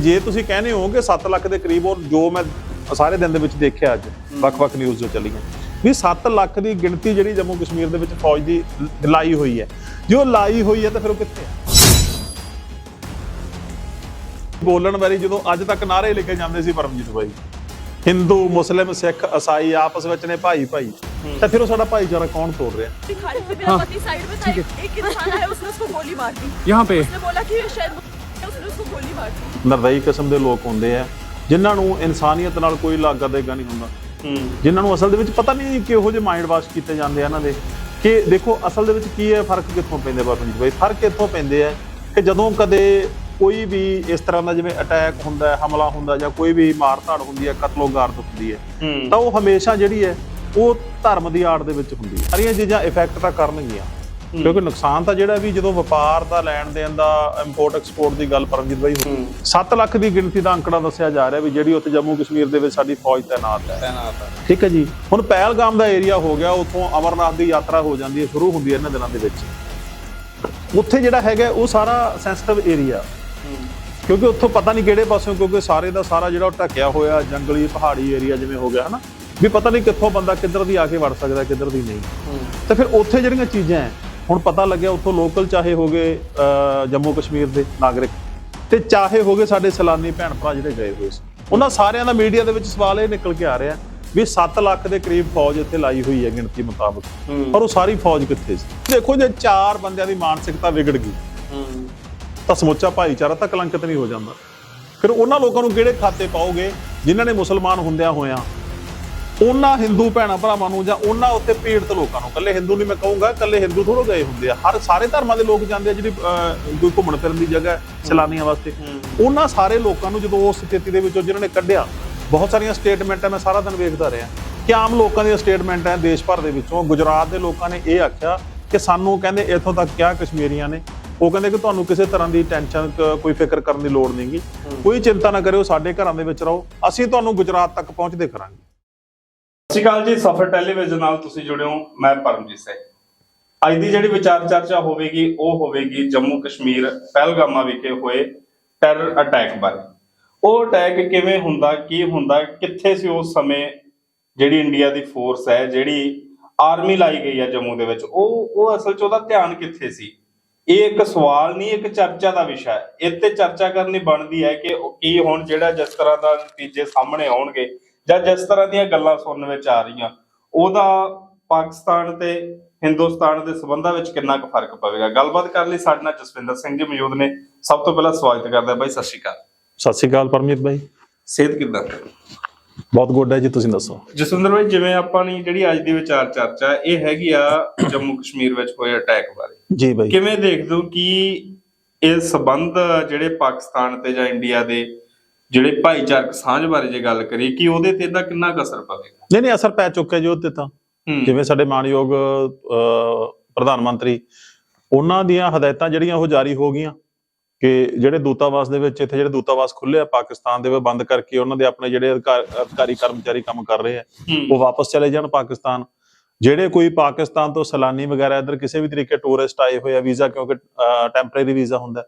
ਜੇ ਤੁਸੀਂ ਕਹਿੰਦੇ ਹੋ ਕਿ 7 ਲੱਖ ਦੇ ਕਰੀਬ ਉਹ ਜੋ ਮੈਂ ਸਾਰੇ ਦਿਨ ਦੇ ਵਿੱਚ ਦੇਖਿਆ ਅੱਜ ਵੱਖ-ਵੱਖ ਨਿਊਜ਼ ਜੋ ਚੱਲੀਆਂ ਵੀ 7 ਲੱਖ ਦੀ ਗਿਣਤੀ ਜਿਹੜੀ ਜੰਮੂ ਕਸ਼ਮੀਰ ਦੇ ਵਿੱਚ ਫੌਜ ਦੀ ਲ- ਲਾਈ ਹੋਈ ਹੈ ਜੇ ਉਹ ਲਾਈ ਹੋਈ ਹੈ ਤਾਂ ਫਿਰ ਉਹ ਕਿੱਥੇ ਹੈ ਬੋਲਣ ਵਾਲੀ ਜਦੋਂ ਅੱਜ ਤੱਕ ਨਾਰੇ ਲੈ ਕੇ ਜਾਂਦੇ ਸੀ ਪਰਮਜੀਤ ਬਾਈ ਹਿੰਦੂ ਮੁਸਲਿਮ ਸਿੱਖ ਈਸਾਈ ਆਪਸ ਵਿੱਚ ਨੇ ਭਾਈ ਭਾਈ ਤਾਂ ਫਿਰ ਉਹ ਸਾਡਾ ਭਾਈਚਾਰਾ ਕੌਣ ਤੋੜ ਰਿਹਾ खालिद पे मेरा पति साइड में था एक इंसान आया उसने उसको गोली मार दी यहाँ पे उसने बोला कि ये शायद ਸਿਰਫ ਨਰਦਈ ਕਿਸਮ ਦੇ ਲੋਕ ਹੁੰਦੇ ਆ ਜਿਨ੍ਹਾਂ ਨੂੰ ਇਨਸਾਨੀਅਤ ਨਾਲ ਕੋਈ ਲਾਗਾ ਦੇਗਾ ਨਹੀਂ ਹੁੰਦਾ। ਜਿਨ੍ਹਾਂ ਨੂੰ ਅਸਲ ਦੇ ਵਿੱਚ ਪਤਾ ਨਹੀਂ ਕਿਹੋ ਜਿਹੇ ਮਾਈਂਡ ਵਾਸ਼ ਕੀਤੇ ਜਾਂਦੇ ਆ ਇਹਨਾਂ ਦੇ। ਕਿ ਦੇਖੋ ਅਸਲ ਦੇ ਵਿੱਚ ਕੀ ਹੈ ਫ਼ਰਕ ਕਿੱਥੋਂ ਪੈਂਦੇ ਬਾਬਾ ਜੀ? ਬਾਈ ਫ਼ਰਕ ਇੱਥੋਂ ਪੈਂਦੇ ਆ ਕਿ ਜਦੋਂ ਕਦੇ ਕੋਈ ਵੀ ਇਸ ਤਰ੍ਹਾਂ ਦਾ ਜਿਵੇਂ ਅਟੈਕ ਹੁੰਦਾ ਹਮਲਾ ਹੁੰਦਾ ਜਾਂ ਕੋਈ ਵੀ ਮਾਰ-ਧਾੜ ਹੁੰਦੀ ਹੈ ਕਤਲੋ ਕਤਲੋਗਾਰਦ ਹੁੰਦੀ ਹੈ ਤਾਂ ਉਹ ਹਮੇਸ਼ਾ ਜਿਹੜੀ ਹੈ ਉਹ ਧਰਮ ਦੀ ਆੜ ਦੇ ਵਿੱਚ ਹੁੰਦੀ ਹੈ। ਸਾਰੀਆਂ ਚੀਜ਼ਾਂ ਇਫੈਕਟ ਤਾਂ ਕਰਨਗੀਆਂ। ਕਿਉਂਕਿ ਨੁਕਸਾਨ ਤਾਂ ਜਿਹੜਾ ਵੀ ਜਦੋਂ ਵਪਾਰ ਦਾ ਲੈਣ ਦੇਣ ਦਾ ਇੰਪੋਰਟ ਐਕਸਪੋਰਟ ਦੀ ਗੱਲ ਪਰਮਜੀਤ ਬਾਈ ਹੋਈ 7 ਲੱਖ ਦੀ ਗਿਣਤੀ ਦਾ ਅੰਕੜਾ ਦੱਸਿਆ ਜਾ ਰਿਹਾ ਵੀ ਜਿਹੜੀ ਉੱਥੇ ਜੰਮੂ ਕਸ਼ਮੀਰ ਦੇ ਵਿੱਚ ਸਾਡੀ ਫੌਜ ਤੈਨਾਤ ਹੈ। ਠੀਕ ਹੈ ਜੀ। ਹੁਣ ਪਹਿਲਗਾਮ ਦਾ ਏਰੀਆ ਹੋ ਗਿਆ ਉੱਥੋਂ ਅਮਰਨਾਥ ਦੀ ਯਾਤਰਾ ਹੋ ਜਾਂਦੀ ਹੈ ਸ਼ੁਰੂ ਹੁੰਦੀ ਹੈ ਇਹਨਾਂ ਦਿਨਾਂ ਦੇ ਵਿੱਚ। ਉੱਥੇ ਜਿਹੜਾ ਹੈਗਾ ਉਹ ਸਾਰਾ ਸੈਂਸਿਟਿਵ ਏਰੀਆ ਕਿਉਂਕਿ ਉੱਥੋਂ ਪਤਾ ਨਹੀਂ ਕਿਹੜੇ ਪਾਸਿਓਂ ਕਿਉਂਕਿ ਸਾਰੇ ਦਾ ਸਾਰਾ ਜਿਹੜਾ ਢੱਕਿਆ ਹੋਇਆ ਜੰਗਲੀ ਪਹਾੜੀ ਏਰੀਆ ਜਿਵੇਂ ਹੋ ਗਿਆ ਹਨਾ? ਵੀ ਪਤਾ ਨਹੀਂ ਕਿੱਥੋਂ ਬੰਦਾ ਕਿੱਧਰ ਦੀ ਆ ਕੇ ਵੜ ਸਕਦਾ ਕਿੱਧਰ ਦੀ ਨਹੀਂ। ਤਾਂ ਫਿਰ ਉੱਥੇ ਜਿਹੜੀਆਂ ਚੀਜ਼ਾਂ ਹੈ ਹੁਣ ਪਤਾ ਲੱਗਿਆ ਉੱਥੋਂ ਲੋਕਲ ਚਾਹੇ ਹੋਗੇ ਜੰਮੂ ਕਸ਼ਮੀਰ ਦੇ ਨਾਗਰਿਕ। ਤੇ ਚਾਹੇ ਹੋਗੇ ਸਾਡੇ ਸੈਲਾਨੀ ਭੈਣ ਭਰਾ ਜਿਹੜੇ ਗਏ ਹੋਏ ਸੀ। ਉਹਨਾਂ ਸਾਰਿਆਂ ਦਾ ਮੀਡੀਆ ਦੇ ਵਿੱਚ ਸਵਾਲ ਇਹ ਨਿਕਲ ਕੇ ਆ ਰਿਹਾ ਵੀ 7 ਲੱਖ ਦੇ ਕਰੀਬ ਫੌਜ ਇੱਥੇ ਲਾਈ ਹੋਈ ਹੈ ਗਿਣਤੀ ਮੁਤਾਬਕ। ਪਰ ਉਹ ਸਾਰੀ ਫੌਜ ਕਿੱਥੇ ਸੀ? ਦੇਖੋ ਜੇ ਚਾਰ ਬੰਦਿਆਂ ਦੀ ਮਾਨਸਿਕਤਾ ਵਿਗੜ ਗਈ ਤਾਂ ਸਮੁੱਚਾ ਭਾਈਚਾਰਾ ਤਾਂ ਕਲੰਕਿਤ ਨਹੀਂ ਹੋ ਜਾਂਦਾ। ਫਿਰ ਉਹਨਾਂ ਲੋਕਾਂ ਨੂੰ ਕਿਹੜੇ ਖਾਤੇ ਪਾਓਗੇ ਜਿਨ੍ਹਾਂ ਨੇ ਮੁਸਲਮਾਨ ਹੁੰਦਿਆਂ ਹੋਇਆਂ ਉਹਨਾਂ ਹਿੰਦੂ ਭੈਣਾਂ ਭਰਾਵਾਂ ਨੂੰ ਜਾਂ ਉਹਨਾਂ ਉੱਤੇ ਪੀੜਤ ਲੋਕਾਂ ਨੂੰ ਕੱਲੇ ਹਿੰਦੂ ਨਹੀਂ ਮੈਂ ਕਹੂੰਗਾ ਕੱਲੇ ਹਿੰਦੂ ਥੋੜੋ ਗਏ ਹੁੰਦੇ ਆ। ਹਰ ਸਾਰੇ ਧਰਮਾਂ ਦੇ ਲੋਕ ਜਾਂਦੇ ਆ ਜਿਹੜੀ ਕੋਈ ਘੁੰਮਣ ਫਿਰਨ ਦੀ ਜਗ੍ਹਾ ਸੈਲਾਨੀਆਂ ਵਾਸਤੇ। ਉਹਨਾਂ ਸਾਰੇ ਲੋਕਾਂ ਨੂੰ ਜਦੋਂ ਉਸ ਸਥਿਤੀ ਦੇ ਵਿੱਚੋਂ ਜਿਨ੍ਹਾਂ ਨੇ ਕੱਢਿਆ ਬਹੁਤ ਸਾਰੀਆਂ ਸਟੇਟਮੈਂਟਾਂ ਮੈਂ ਸਾਰਾ ਦਿਨ ਵੇਖਦਾ ਰਿਹਾ। ਕਿ ਆਮ ਲੋਕਾਂ ਦੀਆਂ ਸਟੇਟਮੈਂਟ ਦੇਸ਼ ਭਰ ਦੇ ਵਿੱਚੋਂ। ਗੁਜਰਾਤ ਦੇ ਲੋਕਾਂ ਨੇ ਇਹ ਆਖਿਆ ਕਿ ਸਾਨੂੰ ਕਹਿੰਦੇ ਇੱਥੋਂ ਤੱਕ ਕਿਹਾ ਕਸ਼ਮੀਰੀਆਂ ਨੇ। ਉਹ ਕਹਿੰਦੇ ਕਿ ਤੁਹਾਨੂੰ ਕਿਸੇ ਤਰ੍ਹਾਂ ਦੀ ਟੈਨਸ਼ਨ ਕੋਈ ਫਿਕਰ ਕਰਨ ਦੀ ਲੋੜ ਨਹੀਂਗੀ। ਕੋਈ ਚਿੰਤਾ ਨਾ ਕਰਿਓ ਸਾਡੇ ਘਰਾਂ ਦੇ ਵਿੱਚ ਰਹੋ। ਅਸੀਂ ਤੁਹਾਨੂੰ ਗੁਜਰਾਤ ਤੱਕ ਪਹੁੰਚਦੇ ਕਰਾਂਗੇ। ਸਤਿ ਸ਼੍ਰੀ ਅਕਾਲ ਜੀ, ਸਫਰ ਟੈਲੀਵਿਜ਼ਨ ਨਾਲ ਤੁਸੀਂ ਜੁੜੇ ਹੋ, ਮੈਂ ਪਰਮਜੀਤ ਸਿੰਘ। ਅੱਜ ਦੀ ਜਿਹੜੀ ਵਿਚਾਰ ਚਰਚਾ ਹੋਵੇਗੀ, ਉਹ ਹੋਵੇਗੀ ਜੰਮੂ ਕਸ਼ਮੀਰ ਪਹਿਲਗਾਮਾ ਵਿਖੇ ਹੋਏ ਟੈਰਰ ਅਟੈਕ ਬਾਰੇ। ਉਹ ਅਟੈਕ ਕਿਵੇਂ ਹੁੰਦਾ, ਕੀ ਹੁੰਦਾ, ਕਿੱਥੇ ਸੀ ਉਸ ਸਮੇਂ ਜਿਹੜੀ ਇੰਡੀਆ ਦੀ ਫੋਰਸ ਹੈ, ਜਿਹੜੀ ਆਰਮੀ ਲਾਈ ਗਈ ਹੈ ਜੰਮੂ ਦੇ ਵਿੱਚ, ਉਹ ਉਹ ਅਸਲ 'ਚ ਉਹਦਾ ਧਿਆਨ ਕਿੱਥੇ ਸੀ? ਇਹ ਇੱਕ ਸਵਾਲ ਨਹੀਂ, ਇੱਕ ਚਰਚਾ ਦਾ ਵਿਸ਼ਾ ਹੈ। ਇਹ ਤੇ ਚਰਚਾ ਕਰਨੀ ਬਣਦੀ ਹੈ ਕਿ ਉਹ ਕੀ ਹੁਣ, ਜਿਹੜਾ ਜਿਸ ਤਰ੍ਹਾਂ ਦਾ ਨਤੀਜੇ ਸਾਹਮਣੇ ਆਉਣਗੇ ਜਾਂ ਜਿਸ ਤਰ੍ਹਾਂ ਦੀਆਂ ਗੱਲਾਂ ਸੁਣਨ ਵਿੱਚ ਆ ਰਹੀਆਂ ਉਹਦਾ ਪਾਕਿਸਤਾਨ ਤੇ ਹਿੰਦੁਸਤਾਨ ਦੇ ਸਬੰਧਾਂ ਵਿੱਚ ਕਿੰਨਾ ਕੁ ਫ਼ਰਕ ਪਵੇਗਾ? ਗੱਲਬਾਤ ਕਰਨ ਲਈ ਸਾਡੇ ਨਾਲ ਜਸਵਿੰਦਰ ਸਿੰਘ ਜੀ ਮੌਜੂਦ ਨੇ। ਸਭ ਤੋਂ ਪਹਿਲਾਂ ਸਵਾਗਤ ਕਰਦਾ ਬਾਈ ਸਤਿ ਸ਼੍ਰੀ ਅਕਾਲ। ਸਤਿ ਸ਼੍ਰੀ ਅਕਾਲ ਪਰਮਜੀਤ ਭਾਈ ਸਿਹਤ ਕਿੱਦਾਂ? ਬਹੁਤ ਗੁੱਡ ਹੈ ਜੀ ਤੁਸੀਂ ਦੱਸੋ? ਜਸਵਿੰਦਰ ਭਾਈ ਜਿਵੇਂ ਆਪਾਂ ਨੇ ਜਿਹੜੀ ਅੱਜ ਦੀ ਵਿਚਾਰ ਚਰਚਾ ਇਹ ਹੈਗੀ ਆ ਜੰਮੂ ਕਸ਼ਮੀਰ ਵਿੱਚ ਹੋਏ ਅਟੈਕ ਬਾਰੇ। ਜੀ ਭਾਈ ਕਿਵੇਂ ਦੇਖਦੇ ਹੋ ਕਿ ਇਹ ਸਬੰਧ ਜਿਹੜੇ ਪਾਕਿਸਤਾਨ ਤੇ ਜਾਂ ਇੰਡੀਆ ਦੇ ਜਿਹੜੇ ਭਾਈਚਾਰਕ ਸਾਂਝ ਬਾਰੇ ਜੇ ਗੱਲ ਕਰੀਏ ਕਿ ਉਹਦੇ ਤੇ ਇਹਦਾ ਕਿੰਨਾ ਅਸਰ ਪਵੇਗਾ? ਨਹੀਂ ਨਹੀਂ ਅਸਰ ਪੈ ਚੁੱਕਿਆ ਜੀ ਉਹਤੇ ਤਾਂ ਜਿਵੇਂ ਸਾਡੇ ਮਾਨਯੋਗ ਪ੍ਰਧਾਨ ਮੰਤਰੀ ਉਹਨਾਂ ਦੀਆਂ ਹਦਾਇਤਾਂ ਜਿਹੜੀਆਂ ਉਹ ਜਾਰੀ ਹੋ ਗਈਆਂ ਕਿ ਜਿਹੜੇ ਦੂਤਾਵਾਸ ਦੇ ਵਿੱਚ ਇੱਥੇ ਜਿਹੜੇ ਦੂਤਾਵਾਸ ਖੁੱਲੇ ਆ ਪਾਕਿਸਤਾਨ ਦੇ ਉਹ ਬੰਦ ਕਰਕੇ ਉਹਨਾਂ ਦੇ ਆਪਣੇ ਜਿਹੜੇ ਅਧਿਕਾਰ- ਕਰਮਚਾਰੀ ਕੰਮ ਕਰ ਰਹੇ ਆ ਉਹ ਵਾਪਸ ਚਲੇ ਜਾਣ ਪਾਕਿਸਤਾਨ। ਜਿਹੜੇ ਕੋਈ ਪਾਕਿਸਤਾਨ ਤੋਂ ਸੈਲਾਨੀ ਵਗੈਰਾ ਇੱਧਰ ਕਿਸੇ ਵੀ ਤਰੀਕੇ ਟੂਰਿਸਟ ਆਏ ਹੋਏ ਆ ਵੀਜ਼ਾ ਕਿਉਂਕਿ ਟੈਂਪਰੇਰੀ ਵੀਜ਼ਾ ਹੁੰਦਾ।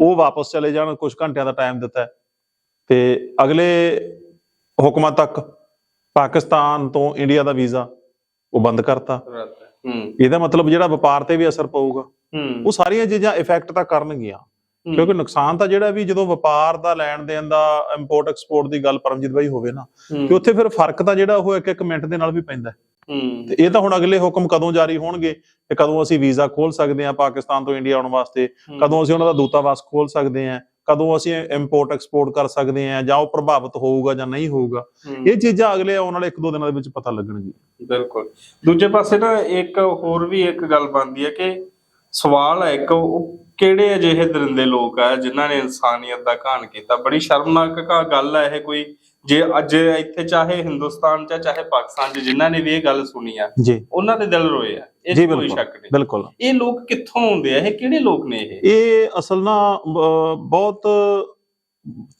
ਉਹ ਵਾਪਸ ਚਲੇ ਜਾਣ ਕੁਝ ਘੰਟਿਆਂ ਦਾ ਟਾਈਮ ਦਿੱਤਾ ਤੇ ਅਗਲੇ ਹੁਕਮਾਂ ਤੱਕ ਪਾਕਿਸਤਾਨ ਤੋਂ ਇੰਡੀਆ ਦਾ ਵੀਜ਼ਾ ਉਹ ਬੰਦ ਕਰਤਾ। ਹੂੰ, ਇਹਦਾ ਮਤਲਬ ਜਿਹੜਾ ਵਪਾਰ ਤੇ ਵੀ ਅਸਰ ਪਊਗਾ ਹੂੰ, ਉਹ ਸਾਰੀਆਂ ਚੀਜ਼ਾਂ ਇਫੈਕਟ ਤਾਂ ਕਰਨਗੀਆਂ। ਕਿਉਂਕਿ ਨੁਕਸਾਨ ਤਾਂ ਜਿਹੜਾ ਵੀ ਜਦੋਂ ਵਪਾਰ ਦਾ ਲੈਣ ਦੇਣ ਦਾ ਇੰਪੋਰਟ ਐਕਸਪੋਰਟ ਦੀ ਗੱਲ ਪਰਮਜੀਤ ਬਾਈ ਹੋਵੇ ਨਾ ਕਿ ਉੱਥੇ ਫਿਰ ਫ਼ਰਕ ਤਾਂ ਜਿਹੜਾ ਉਹ ਇੱਕ ਇੱਕ ਮਿੰਟ ਦੇ ਨਾਲ ਵੀ ਪੈਂਦਾ ਤੇ ਇਹ ਤਾਂ ਹੁਣ ਅਗਲੇ ਹੁਕਮ ਕਦੋਂ ਜਾਰੀ ਹੋਣਗੇ ਤੇ ਕਦੋਂ ਅਸੀਂ ਵੀਜ਼ਾ ਖੋਲ ਸਕਦੇ ਹਾਂ ਪਾਕਿਸਤਾਨ ਤੋਂ ਇੰਡੀਆ ਆਉਣ ਵਾਸਤੇ ਕਦੋਂ ਅਸੀਂ ਉਹਨਾਂ ਦਾ ਦੂਤਾਵਾਸ ਖੋਲ ਸਕਦੇ ਹਾਂ। ਕਦੋਂ ਅਸੀਂ ਇੰਪੋਰਟ ਐਕਸਪੋਰਟ ਕਰ ਸਕਦੇ ਹਾਂ ਜਾਂ ਉਹ ਪ੍ਰਭਾਵਿਤ ਹੋਊਗਾ ਜਾਂ ਨਹੀਂ ਹੋਊਗਾ ਇਹ ਚੀਜ਼ਾਂ ਅਗਲੇ ਆਉਣ ਵਾਲੇ 1-2 ਦਿਨਾਂ ਦੇ ਵਿੱਚ ਪਤਾ ਲੱਗਣਗੀਆਂ। ਬਿਲਕੁਲ। ਦੂਜੇ ਪਾਸੇ ਨਾ ਇੱਕ ਹੋਰ ਵੀ ਇੱਕ ਗੱਲ ਬਣਦੀ ਹੈ ਕਿ ਸਵਾਲ ਹੈ ਇੱਕ ਉਹ ਕਿਹੜੇ ਅਜਿਹੇ ਦਰਿੰਦੇ ਲੋਕ ਆ ਜਿਨ੍ਹਾਂ ਨੇ ਇਨਸਾਨੀਅਤ ਦਾ ਘਾਣ ਕੀਤਾ? ਬੜੀ ਸ਼ਰਮਨਾਕ ਗੱਲ ਹੈ ਇਹ ਕੋਈ। ਜੇ ਅੱਜ ਇੱਥੇ ਚਾਹੇ ਹਿੰਦੁਸਤਾਨ ਚ ਚਾਹੇ ਪਾਕਿਸਤਾਨ ਚ ਜਿਨ੍ਹਾਂ ਨੇ ਵੀ ਇਹ ਗੱਲ ਸੁਣੀ ਆ ਉਹਨਾਂ ਦੇ ਦਿਲ ਰੋਏ ਆ। ਜੀ ਕੋਈ ਬਿਲਕੁਲ ਸ਼ੱਕ ਨਹੀਂ ਬਿਲਕੁਲ। ਇਹ ਲੋਕ ਕਿੱਥੋਂ ਆਉਂਦੇ ਆ? ਇਹ ਕਿਹੜੇ ਲੋਕ ਨੇ ਇਹ? ਇਹ ਅਸਲ ਨਾ ਅਹ, ਬਹੁਤ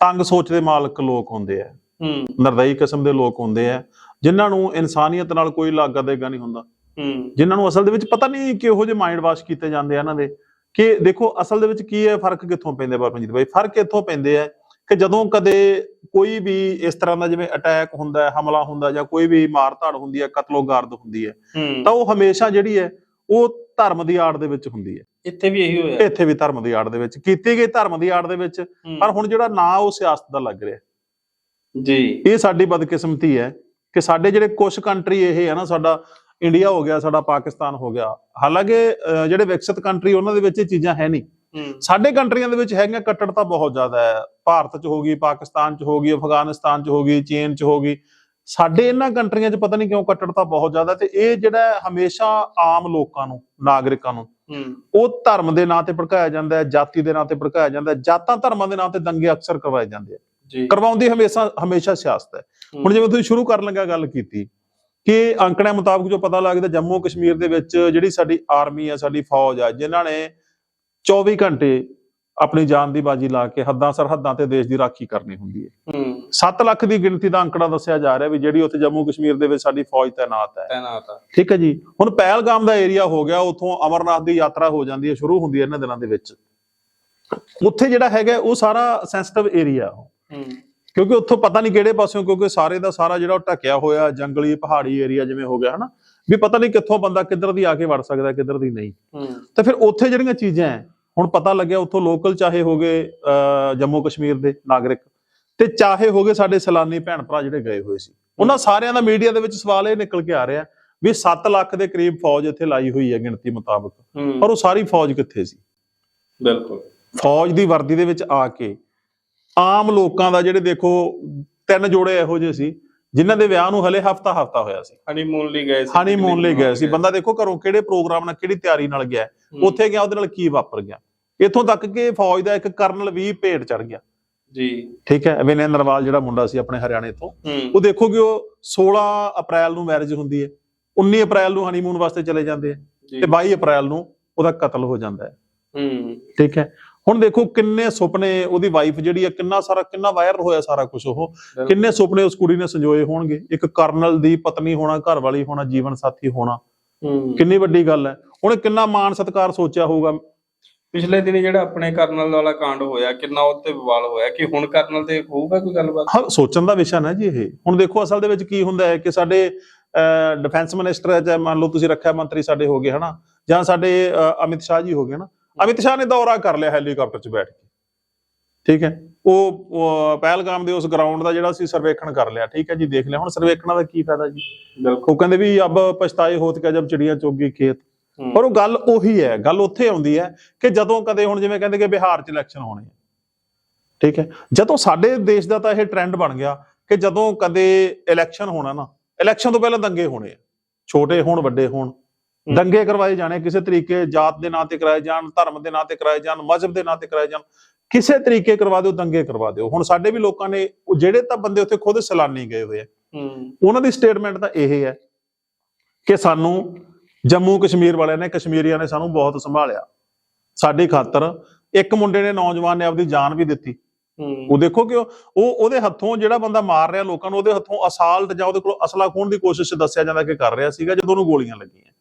ਤੰਗ ਸੋਚ ਦੇ ਮਾਲਕ ਲੋਕ ਹੁੰਦੇ ਆ। ਹੂੰ। ਨਰਦਈ ਕਿਸਮ ਦੇ ਲੋਕ ਹੁੰਦੇ ਆ ਜਿਨ੍ਹਾਂ ਨੂੰ ਇਨਸਾਨੀਅਤ ਨਾਲ ਕੋਈ ਲਾਗਾ ਦੇਗਾ ਨਹੀਂ ਹੁੰਦਾ। ਹੂੰ। ਜਿਨ੍ਹਾਂ ਨੂੰ ਅਸਲ ਦੇ ਵਿੱਚ ਪਤਾ ਨਹੀਂ ਕਿਹੋ ਜਿਹੇ ਮਾਈਂਡ ਵਾਸ਼ ਕੀਤੇ ਜਾਂਦੇ ਆ ਇਹਨਾਂ ਦੇ। ਕਿ ਦੇਖੋ ਅਸਲ ਦੇ ਵਿੱਚ ਕੀ ਹੈ? ਫ਼ਰਕ ਕਿੱਥੋਂ ਪੈਂਦੇ ਪਰਮਜੀਤ ਬਾਈ ਫ਼ਰਕ ਇੱਥੋਂ ਪੈਂਦੇ ਆ ਕਿ ਜਦੋਂ ਕਦੇ ਕੋਈ ਵੀ ਇਸ ਤਰ੍ਹਾਂ ਦਾ ਜਿਵੇਂ ਅਟੈਕ ਹੁੰਦਾ ਹੈ ਹਮਲਾ ਹੁੰਦਾ ਜਾਂ ਕੋਈ ਵੀ ਮਾਰਧਾੜ ਹੁੰਦੀ ਹੈ ਕਤਲੋਗਾਰਦ ਹੁੰਦੀ ਹੈ ਤਾਂ ਉਹ ਹਮੇਸ਼ਾ ਜਿਹੜੀ ਹੈ ਉਹ ਧਰਮ ਦੀ ਆੜ ਦੇ ਵਿੱਚ ਹੁੰਦੀ ਹੈ। ਇੱਥੇ ਵੀ ਇਹੀ ਹੋਇਆ। ਇੱਥੇ ਵੀ ਧਰਮ ਦੀ ਆੜ ਦੇ ਵਿੱਚ। ਕੀਤੀ ਗਈ ਧਰਮ ਦੀ ਆੜ ਦੇ ਵਿੱਚ ਪਰ ਹੁਣ ਜਿਹੜਾ ਨਾਂ ਉਹ ਸਿਆਸਤ ਦਾ ਲੱਗ ਰਿਹਾ। ਜੀ। ਇਹ ਸਾਡੀ ਬਦਕਿਸਮਤੀ ਹੈ ਕਿ ਸਾਡੇ ਜਿਹੜੇ ਕੁਝ ਕੰਟਰੀ ਇਹ ਹੈ ਨਾ ਸਾਡਾ ਇੰਡੀਆ ਹੋ ਗਿਆ ਸਾਡਾ ਪਾਕਿਸਤਾਨ ਹੋ ਗਿਆ। ਹਾਲਾਂਕਿ ਜਿਹੜੇ ਵਿਕਸਿਤ ਕੰਟਰੀ ਉਹਨਾਂ ਦੇ ਵਿੱਚ ਇਹ ਚੀਜ਼ਾਂ ਹੈ ਨਹੀਂ। ਸਾਡੇ ਕੰਟਰੀਆਂ ਦੇ ਵਿੱਚ ਹੈਗੀਆਂ ਕੱਟੜਤਾ ਬਹੁਤ ਜ਼ਿਆਦਾ ਹੈ। ਭਾਰਤ 'ਚ ਹੋ ਗਈ ਪਾਕਿਸਤਾਨ 'ਚ ਹੋ ਗਈ ਅਫਗਾਨਿਸਤਾਨ 'ਚ ਹੋ ਗਈ ਚੀਨ 'ਚ ਹੋ ਗਈ। ਸਾਡੇ ਇਹਨਾਂ ਕੰਟਰੀਆਂ 'ਚ ਪਤਾ ਨਹੀਂ ਕਿਉਂ ਕੱਟੜਤਾ ਬਹੁਤ ਜ਼ਿਆਦਾ ਤੇ ਇਹ ਜਿਹੜਾ ਹਮੇਸ਼ਾ ਆਮ ਲੋਕਾਂ ਨੂੰ ਨਾਗਰਿਕਾਂ ਨੂੰ ਉਹ ਧਰਮ ਦੇ ਨਾਂ ਤੇ ਭੜਕਾਇਆ ਜਾਂਦਾ ਹੈ ਜਾਤੀ ਦੇ ਨਾਂ ਤੇ ਭੜਕਾਇਆ ਜਾਂਦਾ ਹੈ ਜਾਤਾਂ ਧਰਮਾਂ ਦੇ ਨਾਂ ਤੇ ਦੰਗੇ ਅਕਸਰ ਕਰਵਾਏ ਜਾਂਦੇ ਆ। ਜੀ। ਕਰਵਾਉਂਦੀ ਹਮੇਸ਼ਾ ਹਮੇਸ਼ਾ ਸਿਆਸਤ ਹੈ। ਹੁਣ ਜਿਵੇਂ ਤੁਸੀਂ ਸ਼ੁਰੂ ਕਰਨ ਲੱਗਾ ਗੱਲ ਕੀਤੀ ਕਿ ਅੰਕੜਿਆਂ ਮੁਤਾਬਕ ਜੋ ਪਤਾ ਲੱਗਦਾ ਜੰਮੂ ਕਸ਼ਮੀਰ ਦੇ ਵਿੱਚ ਜਿਹੜੀ ਸਾਡੀ ਆਰਮੀ ਹੈ ਸਾਡੀ ਫੌਜ ਹੈ ਜਿਨ੍ਹਾਂ ਨੇ 24 ਘੰਟੇ ਆਪਣੀ ਜਾਨ ਦੀ ਬਾਜੀ ਲਾ ਕੇ ਹੱਦਾਂ ਸਰਹੱਦਾਂ ਤੇ ਦੇਸ਼ ਦੀ ਰਾਖੀ ਕਰਨੀ ਹੁੰਦੀ ਹੈ। ਹੂੰ। 7 ਲੱਖ ਦੀ ਗਿਣਤੀ ਦਾ ਅੰਕੜਾ ਦੱਸਿਆ ਜਾ ਰਿਹਾ ਵੀ ਜਿਹੜੀ ਉੱਥੇ ਜੰਮੂ ਕਸ਼ਮੀਰ ਦੇ ਵਿੱਚ ਸਾਡੀ ਫੌਜ ਤਾਇਨਾਤ ਹੈ। ਤੈਨਾਤ ਆ। ਠੀਕ ਹੈ ਜੀ। ਹੁਣ ਪਹਿਲਗਾਮ ਦਾ ਏਰੀਆ ਹੋ ਗਿਆ ਉਥੋਂ ਅਮਰਨਾਥ ਦੀ ਯਾਤਰਾ ਹੋ ਜਾਂਦੀ ਹੈ ਸ਼ੁਰੂ ਹੁੰਦੀ ਹੈ ਇਹਨਾਂ ਦਿਨਾਂ ਦੇ ਵਿੱਚ। ਉੱਥੇ ਜਿਹੜਾ ਹੈਗਾ ਉਹ ਸਾਰਾ ਸੈਂਸਿਟਿਵ ਏਰੀਆ ਹੂੰ। ਕਿਉਂਕਿ ਉੱਥੋਂ ਪਤਾ ਨਹੀਂ ਕਿਹੜੇ ਪਾਸਿਓਂ ਕਿਉਂਕਿ ਸਾਰੇ ਦਾ ਸਾਰਾ ਜਿਹੜਾ ਉਹ ਢੱਕਿਆ ਹੋਇਆ ਜੰਗਲੀ ਪਹਾੜੀ ਏਰੀਆ ਜਿਵੇਂ ਹੋ ਗਿਆ ਹਨਾ? ਵੀ ਪਤਾ ਨਹੀਂ ਕਿੱਥੋਂ ਬੰਦਾ ਕਿੱਧਰ ਦੀ ਆ ਕੇ ਵੜ ਸਕਦਾ ਕਿੱਧਰ ਦੀ ਨਹੀਂ। ਤੇ ਫਿਰ ਉੱਥੇ ਜਿਹੜੀਆਂ ਚੀਜ਼ਾਂ ਹੁਣ ਪਤਾ ਲੱਗਿਆ ਉੱਥੋਂ ਲੋਕਲ ਚਾਹੇ ਹੋਗੇ ਜੰਮੂ ਕਸ਼ਮੀਰ ਦੇ ਨਾਗਰਿਕ ਤੇ ਚਾਹੇ ਹੋਗੇ ਸਾਡੇ ਸੈਲਾਨੀ ਭੈਣ ਭਰਾ ਜਿਹੜੇ ਗਏ ਹੋਏ ਸੀ। ਉਹਨਾਂ ਸਾਰਿਆਂ ਦਾ ਮੀਡੀਆ ਦੇ ਵਿੱਚ ਸਵਾਲ ਇਹ ਨਿਕਲ ਕੇ ਆ ਰਿਹਾ ਵੀ 7 ਲੱਖ ਦੇ ਕਰੀਬ ਫੌਜ ਇੱਥੇ ਲਾਈ ਹੋਈ ਹੈ ਗਿਣਤੀ ਮੁਤਾਬਕ। ਪਰ ਉਹ ਸਾਰੀ ਫੌਜ ਕਿੱਥੇ ਸੀ? ਬਿਲਕੁਲ। ਫੌਜ ਦੀ ਵਰਦੀ ਦੇ ਵਿੱਚ ਆ ਕੇ ਆਮ ਲੋਕਾਂ ਦਾ ਜਿਹੜੇ ਦੇਖੋ ਤਿੰਨ ਜੋੜੇ ਇਹੋ ਜਿਹੇ ਸੀ ਜਿਨ੍ਹਾਂ ਦੇ ਵਿਆਹ ਨੂੰ ਹਲੇ ਹਫਤਾ ਹਫਤਾ ਹੋਇਆ ਸੀ। ਹਨੀਮੂਨ ਲਈ ਗਏ ਸੀ ਹਨੀਮੂਨ ਲਈ ਗਏ ਸੀ। ਬੰਦਾ ਦੇਖੋ ਘਰੋਂ ਕਿਹੜੇ ਪ੍ਰੋਗਰਾਮ ਨਾਲ ਕਿਹੜੀ ਤਿਆਰੀ ਨਾਲ ਗਿਆ ਉੱਥੇ ਗਿਆ ਉਹਦੇ ਨਾਲ ਕੀ ਵਾਪਰ ਗਿਆ। ਇੱਥੋਂ ਤੱਕ ਕਿ ਫੌਜ ਦਾ ਇੱਕ ਕਰਨਲ ਵੀ ਭੇਟ ਚੜ ਗਿਆ। ਜੀ। ਠੀਕ ਹੈ ਵਿਨੈ ਨਰਵਾਲ ਜਿਹੜਾ ਮੁੰਡਾ ਸੀ ਆਪਣੇ ਹਰਿਆਣੇ ਤੋਂ ਉਹ ਦੇਖੋ ਕਿ ਉਹ 16 ਅਪ੍ਰੈਲ ਨੂੰ ਮੈਰਿਜ ਹੁੰਦੀ ਹੈ 19 ਅਪ੍ਰੈਲ ਨੂੰ ਹਨੀਮੂਨ ਵਾਸਤੇ ਚਲੇ ਜਾਂਦੇ ਆ ਤੇ 22 ਅਪ੍ਰੈਲ ਨੂੰ ਉਹਦਾ ਕਤਲ ਹੋ ਜਾਂਦਾ ਹੈ। ਹੂੰ। ਠੀਕ ਹੈ ਹੁਣ ਦੇਖੋ ਕਿੰਨੇ ਸੁਪਨੇ ਉਹਦੀ ਵਾਈਫ ਜਿਹੜੀ ਹੈ ਕਿੰਨਾ ਸਾਰਾ ਕਿੰਨਾ ਵਾਇਰਲ ਹੋਇਆ ਸਾਰਾ ਕੁਝ ਉਹ। ਕਿੰਨੇ ਸੁਪਨੇ ਉਸ ਕੁੜੀ ਨੇ ਸੰਜੋਏ ਹੋਣਗੇ? ਇੱਕ ਕਰਨਲ ਦੀ ਪਤਨੀ ਹੋਣਾ ਘਰ ਵਾਲੀ ਹੋਣਾ ਜੀਵਨ ਸਾਥੀ ਹੋਣਾ। ਕਿੰਨੀ ਵੱਡੀ ਗੱਲ ਹੈ। ਉਹਨੇ ਕਿੰਨਾ ਮਾਣ ਸਤਿਕਾਰ ਸੋਚਿਆ ਹੋਊਗਾ। ਪਿਛਲੇ ਦਿਨੀ ਜਿਹੜਾ ਆਪਣੇ ਕਰਨਲ ਵਾਲਾ ਕਾਂਡ ਹੋਇਆ ਕਿੰਨਾ ਉੱਤੇ ਵਿਵਾਦ ਹੋਇਆ ਕਿ ਹੁਣ ਕਰਨਲ ਤੇ ਹੋਊਗਾ ਕੋਈ ਗੱਲਬਾਤ? ਹਾਂ ਸੋਚਣ ਦਾ ਵਿਸ਼ਾ ਨਾ ਜੀ ਇਹ। ਹੁਣ ਦੇਖੋ ਅਸਲ ਦੇ ਵਿੱਚ ਕੀ ਹੁੰਦਾ ਹੈ ਕਿ ਸਾਡੇ ਡਿਫੈਂਸ ਮਿਨਿਸਟਰ ਹੈ ਜਾਂ ਮੰਨ ਲਓ ਤੁਸੀਂ ਰੱਖਿਆ ਮੰਤਰੀ ਸਾਡੇ ਹੋ ਗਏ ਹਨਾ? ਜਾਂ ਸਾਡੇ ਅਮਿਤ ਸ਼ਾਹ ਜੀ ਹੋ ਗਏ ਨਾ ਅਮਿਤ ਸ਼ਾਹ ਨੇ ਦੌਰਾ ਕਰ ਲਿਆ ਹੈਲੀਕਾਪਟਰ 'ਚ ਬੈਠ ਕੇ। ਠੀਕ ਹੈ? ਉਹ ਪਹਿਲਗਾਮ ਦੇ ਉਸ ਗਰਾਊਂਡ ਦਾ ਜਿਹੜਾ ਸੀ ਸਰਵੇਖਣ ਕਰ ਲਿਆ। ਠੀਕ ਹੈ ਜੀ ਦੇਖ ਲਿਆ। ਹੁਣ ਸਰਵੇਖਣਾ ਦਾ ਕੀ ਫਾਇਦਾ ਜੀ? ਉਹ ਕਹਿੰਦੇ ਵੀ ਅਬ ਪਛਤਾਏ ਹੋਤ ਕੇ ਜਬ ਚਿੜੀਆਂ ਚੁੱਗ ਗਈ ਖੇਤ ਪਰ ਉਹ ਗੱਲ ਉਹੀ ਹੈ ਗੱਲ ਉੱਥੇ ਆਉਂਦੀ ਹੈ ਕਿ ਜਦੋਂ ਕਦੇ ਹੁਣ ਜਿਵੇਂ ਕਹਿੰਦੇ ਕਿ ਬਿਹਾਰ 'ਚ ਇਲੈਕਸ਼ਨ ਹੋਣੇ ਆ। ਠੀਕ ਹੈ? ਜਦੋਂ ਸਾਡੇ ਦੇਸ਼ ਦਾ ਤਾਂ ਇਹ ਟ੍ਰੈਂਡ ਬਣ ਗਿਆ ਕਿ ਜਦੋਂ ਕਦੇ ਇਲੈਕਸ਼ਨ ਹੋਣਾ ਨਾ ਇਲੈਕਸ਼ਨ ਤੋਂ ਪਹਿਲਾਂ ਦੰਗੇ ਹੋਣੇ ਆ। ਛੋਟੇ ਹੋਣ ਵੱਡੇ ਹੋਣ। ਦੰਗੇ ਕਰਵਾਏ ਜਾਣੇ ਕਿਸੇ ਤਰੀਕੇ ਜਾਤ ਦੇ ਨਾਂ ਤੇ ਕਰਾਏ ਜਾਣ ਧਰਮ ਦੇ ਨਾਂ ਤੇ ਕਰਾਏ ਜਾਣ ਮਜ਼ਹਬ ਦੇ ਨਾਂ ਤੇ ਕਰਾਏ ਜਾਣ ਕਿਸੇ ਤਰੀਕੇ ਕਰਵਾ ਦਿਓ ਦੰਗੇ ਕਰਵਾ ਦਿਓ। ਹੁਣ ਸਾਡੇ ਵੀ ਲੋਕਾਂ ਨੇ ਜਿਹੜੇ ਤਾਂ ਬੰਦੇ ਉੱਥੇ ਖੁਦ ਸੈਲਾਨੀ ਗਏ ਹੋਏ ਆ ਹੂੰ। ਉਹਨਾਂ ਦੀ ਸਟੇਟਮੈਂਟ ਤਾਂ ਇਹ ਹੈ ਕਿ ਸਾਨੂੰ ਜੰਮੂ ਕਸ਼ਮੀਰ ਵਾਲਿਆਂ ਨੇ ਕਸ਼ਮੀਰੀਆਂ ਨੇ ਸਾਨੂੰ ਬਹੁਤ ਸੰਭਾਲਿਆ। ਸਾਡੀ ਖਾਤਰ ਇੱਕ ਮੁੰਡੇ ਨੇ ਨੌਜਵਾਨ ਨੇ ਆਪਦੀ ਜਾਨ ਵੀ ਦਿੱਤੀ। ਉਹ ਦੇਖੋ ਕਿ ਉਹ ਉਹ- ਉਹਦੇ ਹੱਥੋਂ ਜਿਹੜਾ ਬੰਦਾ ਮਾਰ ਰਿਹਾ ਲੋਕਾਂ ਨੂੰ ਉਹਦੇ ਹੱਥੋਂ ਅਸਾਲਟ ਜਾਂ ਉਹਦੇ ਕੋਲ ਅਸਲਾ ਖੋਹਣ ਦੀ ਕੋਸ਼ਿਸ਼ ਦੱਸਿਆ ਜਾਂਦਾ ਕਿ ਕਰ ਰਿਹਾ ਸੀਗਾ ਜਦੋਂ ਉਹਨੂੰ ਗੋਲੀਆਂ ਲੱਗੀਆਂ।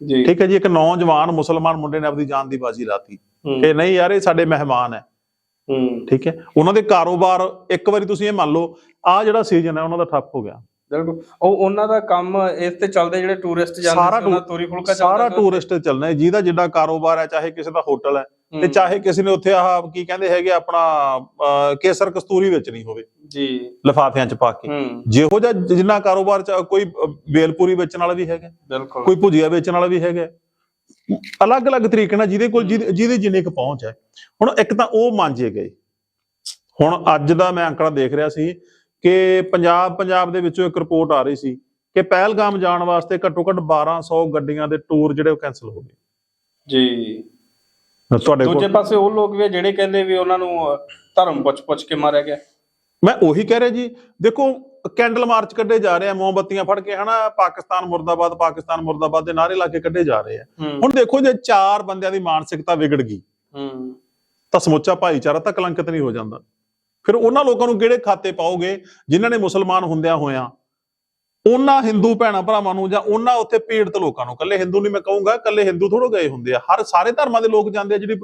ਜੀ। ਠੀਕ ਹੈ ਜੀ ਇੱਕ ਨੌਜਵਾਨ ਮੁਸਲਮਾਨ ਮੁੰਡੇ ਨੇ ਆਪਦੀ ਜਾਨ ਦੀ ਬਾਜ਼ੀ ਲਾਤੀ। ਕਿ ਨਹੀਂ ਯਾਰ ਇਹ ਸਾਡੇ ਮਹਿਮਾਨ ਹੈ। ਹੂੰ। ਠੀਕ ਹੈ ਉਹਨਾਂ ਦੇ ਕਾਰੋਬਾਰ ਇੱਕ ਵਾਰੀ ਤੁਸੀਂ ਇਹ ਮੰਨ ਲਓ ਆ ਜਿਹੜਾ ਸੀਜ਼ਨ ਹੈ ਉਹਨਾਂ ਦਾ ਠੱਪ ਹੋ ਗਿਆ। ਬਿਲਕੁਲ। ਉਹ ਉਹਨਾਂ ਦਾ ਕੰਮ ਇਸ ਤੇ ਚੱਲਦੇ ਜਿਹੜੇ ਟੂਰਿਸਟ ਜਾਂਦੇ ਸਾਰਾ ਉਹਨਾਂ ਤੋਰੀ ਫੁਲਕਾ ਚੱਲਦਾ। ਟੂਰਿਸਟ ਚੱਲਣਾ ਜਿਹਦਾ ਜਿੱਡਾ ਕਾਰੋਬਾਰ ਹੈ ਚਾਹੇ ਕਿਸੇ ਦਾ ਹੋਟਲ ਹੈ ਤੇ ਚਾਹੇ ਕਿਸੇ ਨੇ ਉੱਥੇ ਆਹ ਕੀ ਕਹਿੰਦੇ ਹੈਗੇ ਆਪਣਾ ਕੇਸਰ ਕਸਤੂਰੀ ਵੇਚਣੀ ਹੋਵੇ। ਜੀ। ਲਿਫਾਫਿਆਂ 'ਚ ਪਾ ਕੇ। ਜਿਹੋ ਜਿਹਾ ਜਿੰਨਾ ਕਾਰੋਬਾਰ 'ਚ ਕੋਈ ਬੇਲਪੂਰੀ ਵੇਚਣ ਵਾਲਾ ਵੀ ਹੈਗਾ। ਬਿਲਕੁਲ। ਕੋਈ ਭੁਜੀਆ ਵੇਚਣ ਵਾਲਾ ਵੀ ਹੈਗਾ। ਅਲੱਗ-ਅਲੱਗ ਤਰੀਕੇ ਨਾਲ ਜਿਹਦੇ ਕੋਲ ਜਿਹਦੀ ਜਿਹਦੀ ਜਿੰਨੀ ਕੁ ਪਹੁੰਚ ਹੈ। ਹੁਣ ਇੱਕ ਤਾਂ ਉਹ ਮਾਂਜੇ ਗਏ। ਹੁਣ ਅੱਜ ਦਾ ਮੈਂ ਅੰਕੜਾ ਦੇਖ ਰਿਹਾ ਸੀ ਕਿ ਪੰਜਾਬ ਪੰਜਾਬ ਦੇ ਵਿੱਚੋਂ ਇੱਕ ਰਿਪੋਰਟ ਆ ਰਹੀ ਸੀ ਕਿ ਪਹਿਲਗਾਮ ਜਾਣ ਵਾਸਤੇ ਘੱਟੋ ਘੱਟ 1200 ਗੱਡੀਆਂ ਦੇ ਟੂਰ ਜਿਹੜੇ ਉਹ ਕੈਨਸਲ ਹੋ ਗਏ। ਜੀ। ਤੁਹਾਡੇ ਦੂਜੇ ਕੋਲ ਪਾਸੇ ਉਹ ਲੋਕ ਵੀ ਆ ਜਿਹੜੇ ਕਹਿੰਦੇ ਵੀ ਉਹਨਾਂ ਨੂੰ ਅਹ, ਧਰਮ ਪੁੱਛ ਪੁੱਛ ਕੇ ਮਾਰਿਆ ਗਿਆ। ਮੈਂ ਉਹੀ ਕਹਿ ਰਿਹਾ ਜੀ ਦੇਖੋ ਕੈਂਡਲ ਮਾਰਚ ਕੱਢੇ ਜਾ ਰਹੇ ਆ ਮੋਮਬੱਤੀਆਂ ਫੜ ਕੇ ਹਨਾ ਪਾਕਿਸਤਾਨ ਮੁਰਦਾਬਾਦ ਪਾਕਿਸਤਾਨ ਮੁਰਦਾਬਾਦ ਦੇ ਨਾਰੇ ਲਾ ਕੇ ਕੱਢੇ ਜਾ ਰਹੇ ਆ। ਹੁਣ ਦੇਖੋ ਜੇ ਚਾਰ ਬੰਦਿਆਂ ਦੀ ਮਾਨਸਿਕਤਾ ਵਿਗੜ ਗਈ ਹੂੰ। ਤਾਂ ਸਮੁੱਚਾ ਭਾਈਚਾਰਾ ਤਾਂ ਕਲੰਕਿਤ ਨਹੀਂ ਹੋ ਜਾਂਦਾ। ਫਿਰ ਉਹਨਾਂ ਲੋਕਾਂ ਨੂੰ ਕਿਹੜੇ ਖਾਤੇ ਪਾਓਗੇ ਜਿਨ੍ਹਾਂ ਨੇ ਮੁਸਲਮਾਨ ਹੁੰਦਿਆਂ ਹੋਇਆਂ? ਉਹਨਾਂ ਹਿੰਦੂ ਭੈਣਾਂ ਭਰਾਵਾਂ ਨੂੰ ਜਾਂ ਉਹਨਾਂ ਉੱਥੇ ਪੀੜਤ ਲੋਕਾਂ ਨੂੰ ਕੱਲੇ ਹਿੰਦੂ ਨਹੀਂ ਮੈਂ ਕਹੂੰਗਾ ਕੱਲੇ ਹਿੰਦੂ ਥੋੜੋ ਗਏ ਹੁੰਦੇ ਆ। ਹਰ ਸਾਰੇ ਧਰਮਾਂ ਦੇ ਲੋਕ ਜਾਂਦੇ ਆ ਜਿਹੜੀ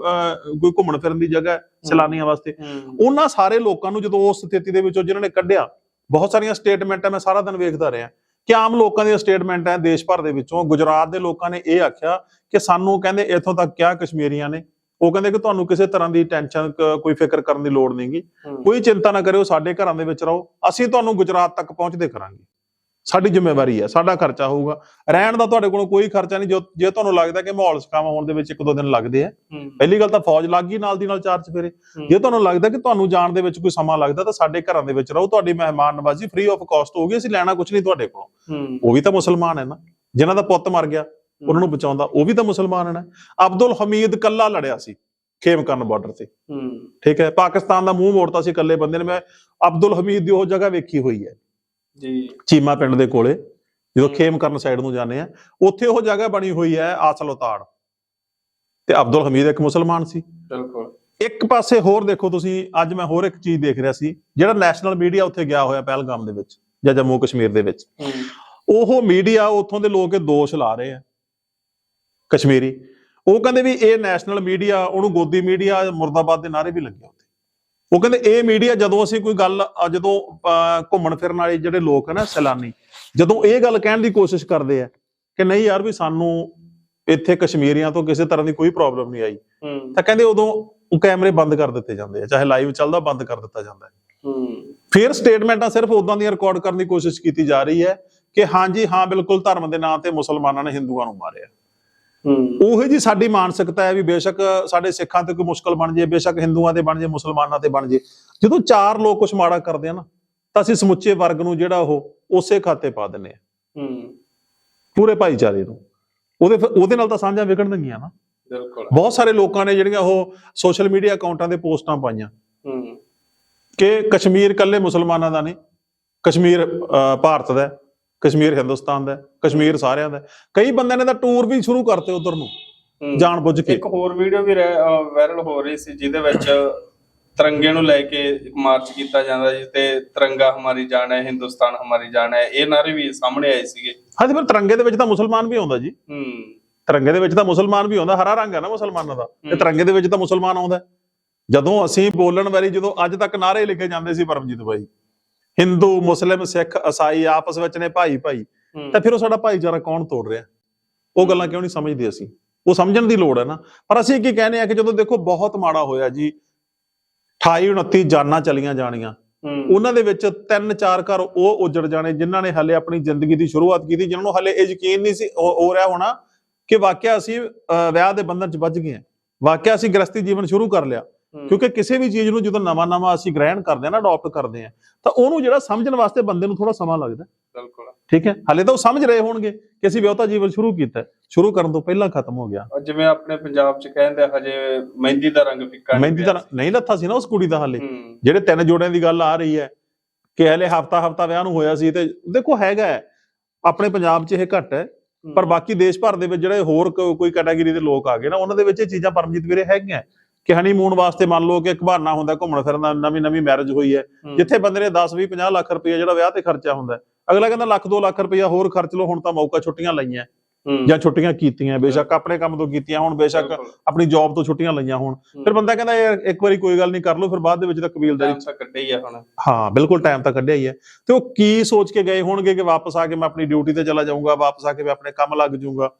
ਕੋਈ ਘੁੰਮਣ ਫਿਰਨ ਦੀ ਜਗ੍ਹਾ ਸੈਲਾਨੀਆਂ ਵਾਸਤੇ। ਉਹਨਾਂ ਸਾਰੇ ਲੋਕਾਂ ਨੂੰ ਜਦੋਂ ਉਸ ਸਥਿਤੀ ਦੇ ਵਿੱਚੋਂ ਜਿਨ੍ਹਾਂ ਨੇ ਕੱਢਿਆ ਬਹੁਤ ਸਾਰੀਆਂ ਸਟੇਟਮੈਂਟਾਂ ਮੈਂ ਸਾਰਾ ਦਿਨ ਵੇਖਦਾ ਰਿਹਾ। ਕਿ ਆਮ ਲੋਕਾਂ ਦੀਆਂ ਸਟੇਟਮੈਂਟ ਦੇਸ਼ ਭਰ ਦੇ ਵਿੱਚੋਂ। ਗੁਜਰਾਤ ਦੇ ਲੋਕਾਂ ਨੇ ਇਹ ਆਖਿਆ ਕਿ ਸਾਨੂੰ ਕਹਿੰਦੇ ਇੱਥੋਂ ਤੱਕ ਕਿਹਾ ਕਸ਼ਮੀਰੀਆਂ ਨੇ। ਉਹ ਕਹਿੰਦੇ ਕਿ ਤੁਹਾਨੂੰ ਕਿਸੇ ਤਰ੍ਹਾਂ ਦੀ ਟੈਨਸ਼ਨ ਕੋਈ ਫਿਕਰ ਕਰਨ ਦੀ ਲੋੜ ਨਹੀਂਗੀ। ਕੋਈ ਚਿੰਤਾ ਨਾ ਕਰਿਓ ਸਾਡੇ ਘਰਾਂ ਦੇ ਵਿੱਚ ਰਹੋ। ਅਸੀਂ ਤੁਹਾਨੂੰ ਗੁਜਰਾਤ ਤੱਕ ਪਹੁੰਚਦੇ ਕਰਾਂਗੇ। ਸਾਡੀ ਜ਼ਿੰਮੇਵਾਰੀ ਹੈ ਸਾਡਾ ਖਰਚਾ ਹੋਊਗਾ। ਰਹਿਣ ਦਾ ਤੁਹਾਡੇ ਕੋਲੋਂ ਕੋਈ ਖਰਚਾ ਨਹੀਂ ਜੋ ਤੁਹਾਨੂੰ ਲੱਗਦਾ ਕਿ ਮਾਹੌਲ ਸਕਾਵਾ ਹੋਣ ਦੇ ਵਿੱਚ ਇੱਕ ਦੋ ਦਿਨ ਲੱਗਦੇ ਆ। ਪਹਿਲੀ ਗੱਲ ਤਾਂ ਫੌਜ ਲੱਗ ਗਈ ਨਾਲ ਦੀ ਨਾਲ ਚਾਰ ਚਫੇਰੇ। ਜੇ ਤੁਹਾਨੂੰ ਲੱਗਦਾ ਕਿ ਤੁਹਾਨੂੰ ਜਾਣ ਦੇ ਵਿੱਚ ਕੋਈ ਸਮਾਂ ਲੱਗਦਾ ਤਾਂ ਸਾਡੇ ਘਰਾਂ ਦੇ ਵਿੱਚ ਰਹੋ। ਤੁਹਾਡੀ ਮਹਿਮਾਨ ਨਵਾਜ਼ੀ ਫ੍ਰੀ ਆਫ ਕਾਸਟ ਹੋਊਗੀ ਅਸੀਂ ਲੈਣਾ ਕੁਝ ਨਹੀਂ ਤੁਹਾਡੇ ਕੋਲੋਂ। ਉਹ ਵੀ ਤਾਂ ਮੁਸਲਮਾਨ ਹੈ ਨਾ। ਜਿਨ੍ਹਾਂ ਦਾ ਪੁੱਤ ਮਰ ਗਿਆ ਉਹਨਾਂ ਨੂੰ ਬਚਾਉਂਦਾ ਉਹ ਵੀ ਤਾਂ ਮੁਸਲਮਾਨ ਹੈ ਨਾ। ਅਬਦੁਲ ਹਮੀਦ ਕੱਲਾ ਲੜਿਆ ਸੀ ਖੇਮਕਰਨ ਬਾਰਡਰ ਤੇ। ਠੀਕ ਹੈ ਪਾਕਿਸਤਾਨ ਦਾ ਮੂੰਹ ਮੋੜਤਾ ਸੀ ਇਕੱਲੇ ਬੰਦੇ ਨੇ। ਮੈਂ ਅਬਦੁਲ ਹਮੀਦ ਦੀ ਉਹ ਜਗ੍ਹਾ ਵੇਖੀ ਹੋਈ ਹੈ। ਜੀ। ਚੀਮਾ ਪਿੰਡ ਦੇ ਕੋਲੇ ਜਦੋਂ ਹਮ। ਖੇਮਕਰਨ ਸਾਈਡ ਨੂੰ ਜਾਂਦੇ ਆ ਉੱਥੇ ਉਹ ਜਗ੍ਹਾ ਬਣੀ ਹੋਈ ਹੈ ਆਸਲੋਤਾੜ ਤੇ ਅਬਦੁਲ ਹਮੀਦ ਇੱਕ ਮੁਸਲਮਾਨ ਸੀ। ਬਿਲਕੁਲ। ਇੱਕ ਪਾਸੇ ਹੋਰ ਦੇਖੋ ਤੁਸੀਂ ਅੱਜ ਮੈਂ ਹੋਰ ਇੱਕ ਚੀਜ਼ ਦੇਖ ਰਿਹਾ ਸੀ ਜਿਹੜਾ ਨੈਸ਼ਨਲ ਮੀਡੀਆ ਉੱਥੇ ਗਿਆ ਹੋਇਆ ਪਹਿਲਗਾਮ ਦੇ ਵਿੱਚ ਜਾਂ ਜੰਮੂ ਕਸ਼ਮੀਰ ਦੇ ਵਿੱਚ। ਉਹ ਮੀਡੀਆ ਉੱਥੋਂ ਦੇ ਲੋਕ ਇਹ ਦੋਸ਼ ਲਾ ਰਹੇ ਆ ਕਸ਼ਮੀਰੀ। ਉਹ ਕਹਿੰਦੇ ਵੀ ਇਹ ਨੈਸ਼ਨਲ ਮੀਡੀਆ ਉਹਨੂੰ ਗੋਦੀ ਮੀਡੀਆ ਮੁਰਦਾਬਾਦ ਦੇ ਨਾਰੇ ਵੀ ਲੱਗੇ ਉਹ ਕਹਿੰਦੇ ਇਹ ਮੀਡੀਆ ਜਦੋਂ ਅਸੀਂ ਕੋਈ ਗੱਲ ਜਦੋਂ ਘੁੰਮਣ ਫਿਰਨ ਵਾਲੇ ਜਿਹੜੇ ਲੋਕ ਹਨ ਸੈਲਾਨੀ ਜਦੋਂ ਇਹ ਗੱਲ ਕਹਿਣ ਦੀ ਕੋਸ਼ਿਸ਼ ਕਰਦੇ ਆ ਕਿ ਨਹੀਂ ਯਾਰ ਵੀ ਸਾਨੂੰ ਇੱਥੇ ਕਸ਼ਮੀਰੀਆਂ ਤੋਂ ਕਿਸੇ ਤਰ੍ਹਾਂ ਦੀ ਕੋਈ ਪ੍ਰੋਬਲਮ ਨਹੀਂ ਆਈ ਤਾਂ ਕਹਿੰਦੇ ਉਦੋਂ ਉਹ ਕੈਮਰੇ ਬੰਦ ਕਰ ਦਿੱਤੇ ਜਾਂਦੇ ਆ ਚਾਹੇ ਲਾਈਵ ਚੱਲਦਾ ਬੰਦ ਕਰ ਦਿੱਤਾ ਜਾਂਦਾ ਹੈ। ਫਿਰ ਸਟੇਟਮੈਂਟਾਂ ਸਿਰਫ ਉਦਾਂ ਦੀਆਂ ਰਿਕਾਰਡ ਕਰਨ ਦੀ ਕੋਸ਼ਿਸ਼ ਕੀਤੀ ਜਾ ਰਹੀ ਹੈ ਕਿ ਹਾਂਜੀ ਹਾਂ ਬਿਲਕੁਲ ਧਰਮ ਦੇ ਨਾਂ ਤੇ ਮੁਸਲਮਾਨਾਂ ਨੇ ਹਿੰਦੂਆਂ ਨੂੰ ਮਾਰਿਆ। ਉਹੀ ਜੀ ਸਾਡੀ ਮਾਨਸਿਕਤਾ ਹੈ ਵੀ ਬੇਸ਼ੱਕ ਸਾਡੇ ਸਿੱਖਾਂ ਤੇ ਕੋਈ ਮੁਸ਼ਕਲ ਬਣ ਜੇ ਬੇਸ਼ੱਕ ਹਿੰਦੂਆਂ ਤੇ ਬਣ ਜੇ ਮੁਸਲਮਾਨਾਂ ਤੇ ਬਣ ਜੇ। ਜਦੋਂ ਚਾਰ ਲੋਕ ਕੁਛ ਮਾੜਾ ਕਰਦੇ ਆ ਨਾ ਤਾਂ ਅਸੀਂ ਸਮੁੱਚੇ ਵਰਗ ਨੂੰ ਜਿਹੜਾ ਉਹ ਉਸੇ ਖਾਤੇ ਪਾ ਦਿੰਨੇ ਆ। ਹੂੰ। ਪੂਰੇ ਭਾਈਚਾਰੇ ਨੂੰ। ਉਹਦੇ ਉਹਦੇ ਨਾਲ ਤਾਂ ਸਾਂਝਾਂ ਵਿਗੜਨਗੀਆਂ ਨਾ। ਬਿਲਕੁਲ। ਬਹੁਤ ਸਾਰੇ ਲੋਕਾਂ ਨੇ ਜਿਹੜੀਆਂ ਉਹ ਸੋਸ਼ਲ ਮੀਡੀਆ ਅਕਾਊਂਟਾਂ ਤੇ ਪੋਸਟਾਂ ਪਾਈਆਂ। ਹੂੰ। ਕਿ ਕਸ਼ਮੀਰ ਕੱਲੇ ਮੁਸਲਮਾਨਾਂ ਦਾ ਨਹੀਂ ਕਸ਼ਮੀਰ ਭਾਰਤ ਦਾ ਹੈ, ਕਸ਼ਮੀਰ ਹਿੰਦੁਸਤਾਨ ਦਾ ਕਸ਼ਮੀਰ ਸਾਰਿਆਂ ਦਾ। ਕਈ ਬੰਦਿਆਂ ਨੇ ਤਾਂ ਟੂਰ ਵੀ ਸ਼ੁਰੂ ਕਰਤੇ ਉਧਰ ਨੂੰ। ਜਾਣ ਬੁੱਝ ਕੇ ਇੱਕ ਹੋਰ ਵੀਡੀਓ ਵੀ ਵਾਇਰਲ ਹੋ ਰਹੀ ਸੀ ਜਿਹਦੇ ਵਿੱਚ ਤਿਰੰਗੇ ਨੂੰ ਲੈ ਕੇ ਇੱਕ ਮਾਰਚ ਕੀਤਾ ਜਾਂਦਾ ਜੀ ਤੇ ਤਿਰੰਗਾ ਹਮਾਰੀ ਜਾਨ ਹੈ ਹਿੰਦੁਸਤਾਨ ਹਮਾਰੀ ਜਾਨ ਹੈ ਇਹ ਨਾਰੇ ਵੀ ਸਾਹਮਣੇ ਆਏ ਸੀਗੇ ਹਾਂਜੀ ਪਰ ਤਿਰੰਗੇ ਦੇ ਵਿੱਚ ਤਾਂ ਮੁਸਲਮਾਨ ਵੀ ਆਉਂਦਾ ਜੀ ਹੂੰ ਤਿਰੰਗੇ ਦੇ ਵਿੱਚ ਤਾਂ ਮੁਸਲਮਾਨ ਵੀ ਆਉਂਦਾ ਹਰਾ ਰੰਗ ਹੈ ਨਾ ਮੁਸਲਮਾਨਾਂ ਦਾ ਤੇ। ਤਿਰੰਗੇ ਦੇ ਵਿੱਚ ਤਾਂ ਮੁਸਲਮਾਨ ਆਉਂਦਾ। ਜਦੋਂ ਅਸੀਂ ਬੋਲਣ ਵਾਲੀ ਜਦੋਂ ਅੱਜ ਤੱਕ ਨਾਰੇ ਲਿਖੇ ਜਾਂਦੇ ਸੀ ਪਰਮਜੀਤ ਬਾਈ ਹਿੰਦੂ ਮੁਸਲਿਮ ਸਿੱਖ ਈਸਾਈ ਆਪਸ ਵਿੱਚ ਨੇ ਭਾਈ ਭਾਈ। ਤਾਂ ਫਿਰ ਉਹ ਸਾਡਾ ਭਾਈਚਾਰਾ ਕੌਣ ਤੋੜ ਰਿਹਾ? ਉਹ ਗੱਲਾਂ ਕਿਉਂ ਨਹੀਂ ਸਮਝਦੇ ਅਸੀਂ? ਉਹ ਸਮਝਣ ਦੀ ਲੋੜ ਹੈ ਨਾ। ਪਰ ਅਸੀਂ ਕੀ ਕਹਿੰਦੇ ਆ ਕਿ ਜਦੋਂ ਦੇਖੋ ਬਹੁਤ ਮਾੜਾ ਹੋਇਆ ਜੀ 28 29 ਜਾਨਾਂ ਚਲੀਆਂ ਜਾਣੀਆਂ। ਉਹਨਾਂ ਦੇ ਵਿੱਚ ਤਿੰਨ ਚਾਰ ਘਰ ਉਹ ਉਜੜ ਜਾਣੇ ਜਿਨ੍ਹਾਂ ਨੇ ਹਲੇ ਆਪਣੀ ਜ਼ਿੰਦਗੀ ਦੀ ਸ਼ੁਰੂਆਤ ਕੀਤੀ ਜਿਨ੍ਹਾਂ ਨੂੰ ਹਲੇ ਇਹ ਯਕੀਨ ਨਹੀਂ ਸੀ ਹੋ ਰਿਹਾ ਹੋਣਾ ਕਿ ਵਾਕਿਆ ਅਸੀਂ ਵਿਆਹ ਦੇ ਬੰਧਨ 'ਚ ਵੱਜ ਗਏ ਹਾਂ। ਵਾਕਿਆ ਅਸੀਂ ਗ੍ਰਸਤੀ ਜੀਵਨ ਸ਼ੁਰੂ ਕਰ ਲਿਆ। ਕਿਉਂਕਿ ਕਿਸੇ ਵੀ ਚੀਜ਼ ਨੂੰ ਜਦੋਂ ਨਵਾਂ-ਨਵਾਂ ਅਸੀਂ ਗ੍ਰਹਿਣ ਕਰਦੇ ਹਾਂ ਨਾ ਅਡਾਪਟ ਕਰਦੇ ਹਾਂ ਤਾਂ ਉਹਨੂੰ ਜਿਹੜਾ ਸਮਝਣ ਵਾਸਤੇ ਬੰਦੇ ਨੂੰ ਥੋੜਾ ਸਮਾਂ ਲੱਗਦਾ। ਬਿਲਕੁਲ। ਠੀਕ ਹੈ? ਹਲੇ ਤਾਂ ਉਹ ਸਮਝ ਰਹੇ ਹੋਣਗੇ ਕਿ ਅਸੀਂ ਵਿਆਹਤਾ ਜੀਵਨ ਸ਼ੁਰੂ ਕੀਤਾ। ਸ਼ੁਰੂ ਕਰਨ ਤੋਂ ਪਹਿਲਾਂ ਖਤਮ ਹੋ ਗਿਆ। ਜਿਵੇਂ ਆਪਣੇ ਪੰਜਾਬ ਚ ਕਹਿੰਦੇ ਆ, ਹਜੇ ਮਹਿੰਦੀ ਦਾ ਰੰਗ ਫਿੱਕਾ ਨਹੀਂ ਮਹਿੰਦੀ ਤਾਂ ਨਹੀਂ ਲੱਥਾ ਸੀ ਨਾ ਉਸ ਕੁੜੀ ਦਾ ਹਲੇ। ਜਿਹੜੇ ਤਿੰਨ ਜੋੜਿਆਂ ਦੀ ਗੱਲ ਆ ਰਹੀ ਹੈ ਕਿ ਹਲੇ ਹਫਤਾ ਹਫਤਾ ਵਿਆਹ ਨੂੰ ਹੋਇਆ ਸੀ ਤੇ ਦੇਖੋ ਹੈਗਾ ਹੈ। ਆਪਣੇ ਪੰਜਾਬ 'ਚ ਇਹ ਘੱਟ ਹੈ ਪਰ ਬਾਕੀ ਦੇਸ਼ ਭਰ ਦੇ ਵਿੱਚ ਜਿਹੜੇ ਹੋਰ ਕੋਈ ਕੈਟਾਗਰੀ ਦੇ ਲੋਕ ਆ ਗਏ ਨਾ ਉਹਨਾਂ ਦੇ ਵਿੱਚ ਇਹ ਚੀਜ਼ਾਂ ਪਰਮਜੀਤ ਵੀਰੇ ਹੈਗੀਆਂ। ਕਿ ਹਨੀਮੂਨ ਵਾਸਤੇ ਮੰਨ ਲਓ ਕਿ ਇੱਕ ਬਹਾਨਾ ਹੁੰਦਾ ਘੁੰਮਣ ਫਿਰਨ ਦਾ ਨਵੀਂ ਨਵੀਂ ਮੈਰਿਜ ਹੋਈ ਹੈ। ਜਿੱਥੇ ਬੰਦੇ ਨੇ 10 20 50 ਲੱਖ ਰੁਪਏ ਜਿਹੜਾ ਵਿਆਹ ਤੇ ਖਰਚਾ ਹੁੰਦਾ ਅਗਲਾ ਕਹਿੰਦਾ ਲੱਖ 2 ਲੱਖ ਰੁਪਏ ਹੋਰ ਖਰਚ ਲਓ ਹੁਣ ਤਾਂ ਮੌਕਾ ਛੁੱਟੀਆਂ ਲਈਆਂ। ਜਾਂ ਛੁੱਟੀਆਂ ਕੀਤੀਆਂ ਬੇਸ਼ੱਕ ਆਪਣੇ ਕੰਮ ਤੋਂ ਕੀਤੀਆਂ ਹੁਣ ਬੇਸ਼ੱਕ। ਆਪਣੀ ਜੌਬ ਤੋਂ ਛੁੱਟੀਆਂ ਲਈਆਂ ਹੁਣ। ਫਿਰ ਬੰਦਾ ਕਹਿੰਦਾ ਯਾਰ ਇੱਕ ਵਾਰੀ ਕੋਈ ਗੱਲ ਨਹੀਂ ਕਰ ਲਓ ਫਿਰ ਬਾਅਦ ਦੇ ਵਿੱਚ ਤਾਂ ਕਬੀਲਦਾਰੀ ਤਾਂ ਕੱਢੇ ਹੀ ਆ ਹੁਣ। ਹਾਂ ਬਿਲਕੁਲ ਟਾਈਮ ਤਾਂ ਕੱਢਿਆ ਹੀ ਹੈ। ਤੇ ਉਹ ਕੀ ਸੋਚ ਕੇ ਗਏ ਹੋਣਗੇ ਕਿ ਵਾਪਸ ਆ ਕੇ ਮੈਂ ਆਪਣੀ ਡਿਊਟੀ ਤੇ ਚਲਾ ਜਾਊਂਗਾ ਵਾਪਸ ਆ ਕੇ ਮੈਂ ਆਪਣੇ ਕੰਮ ਲੱਗ ਜਾਊਂਗਾ।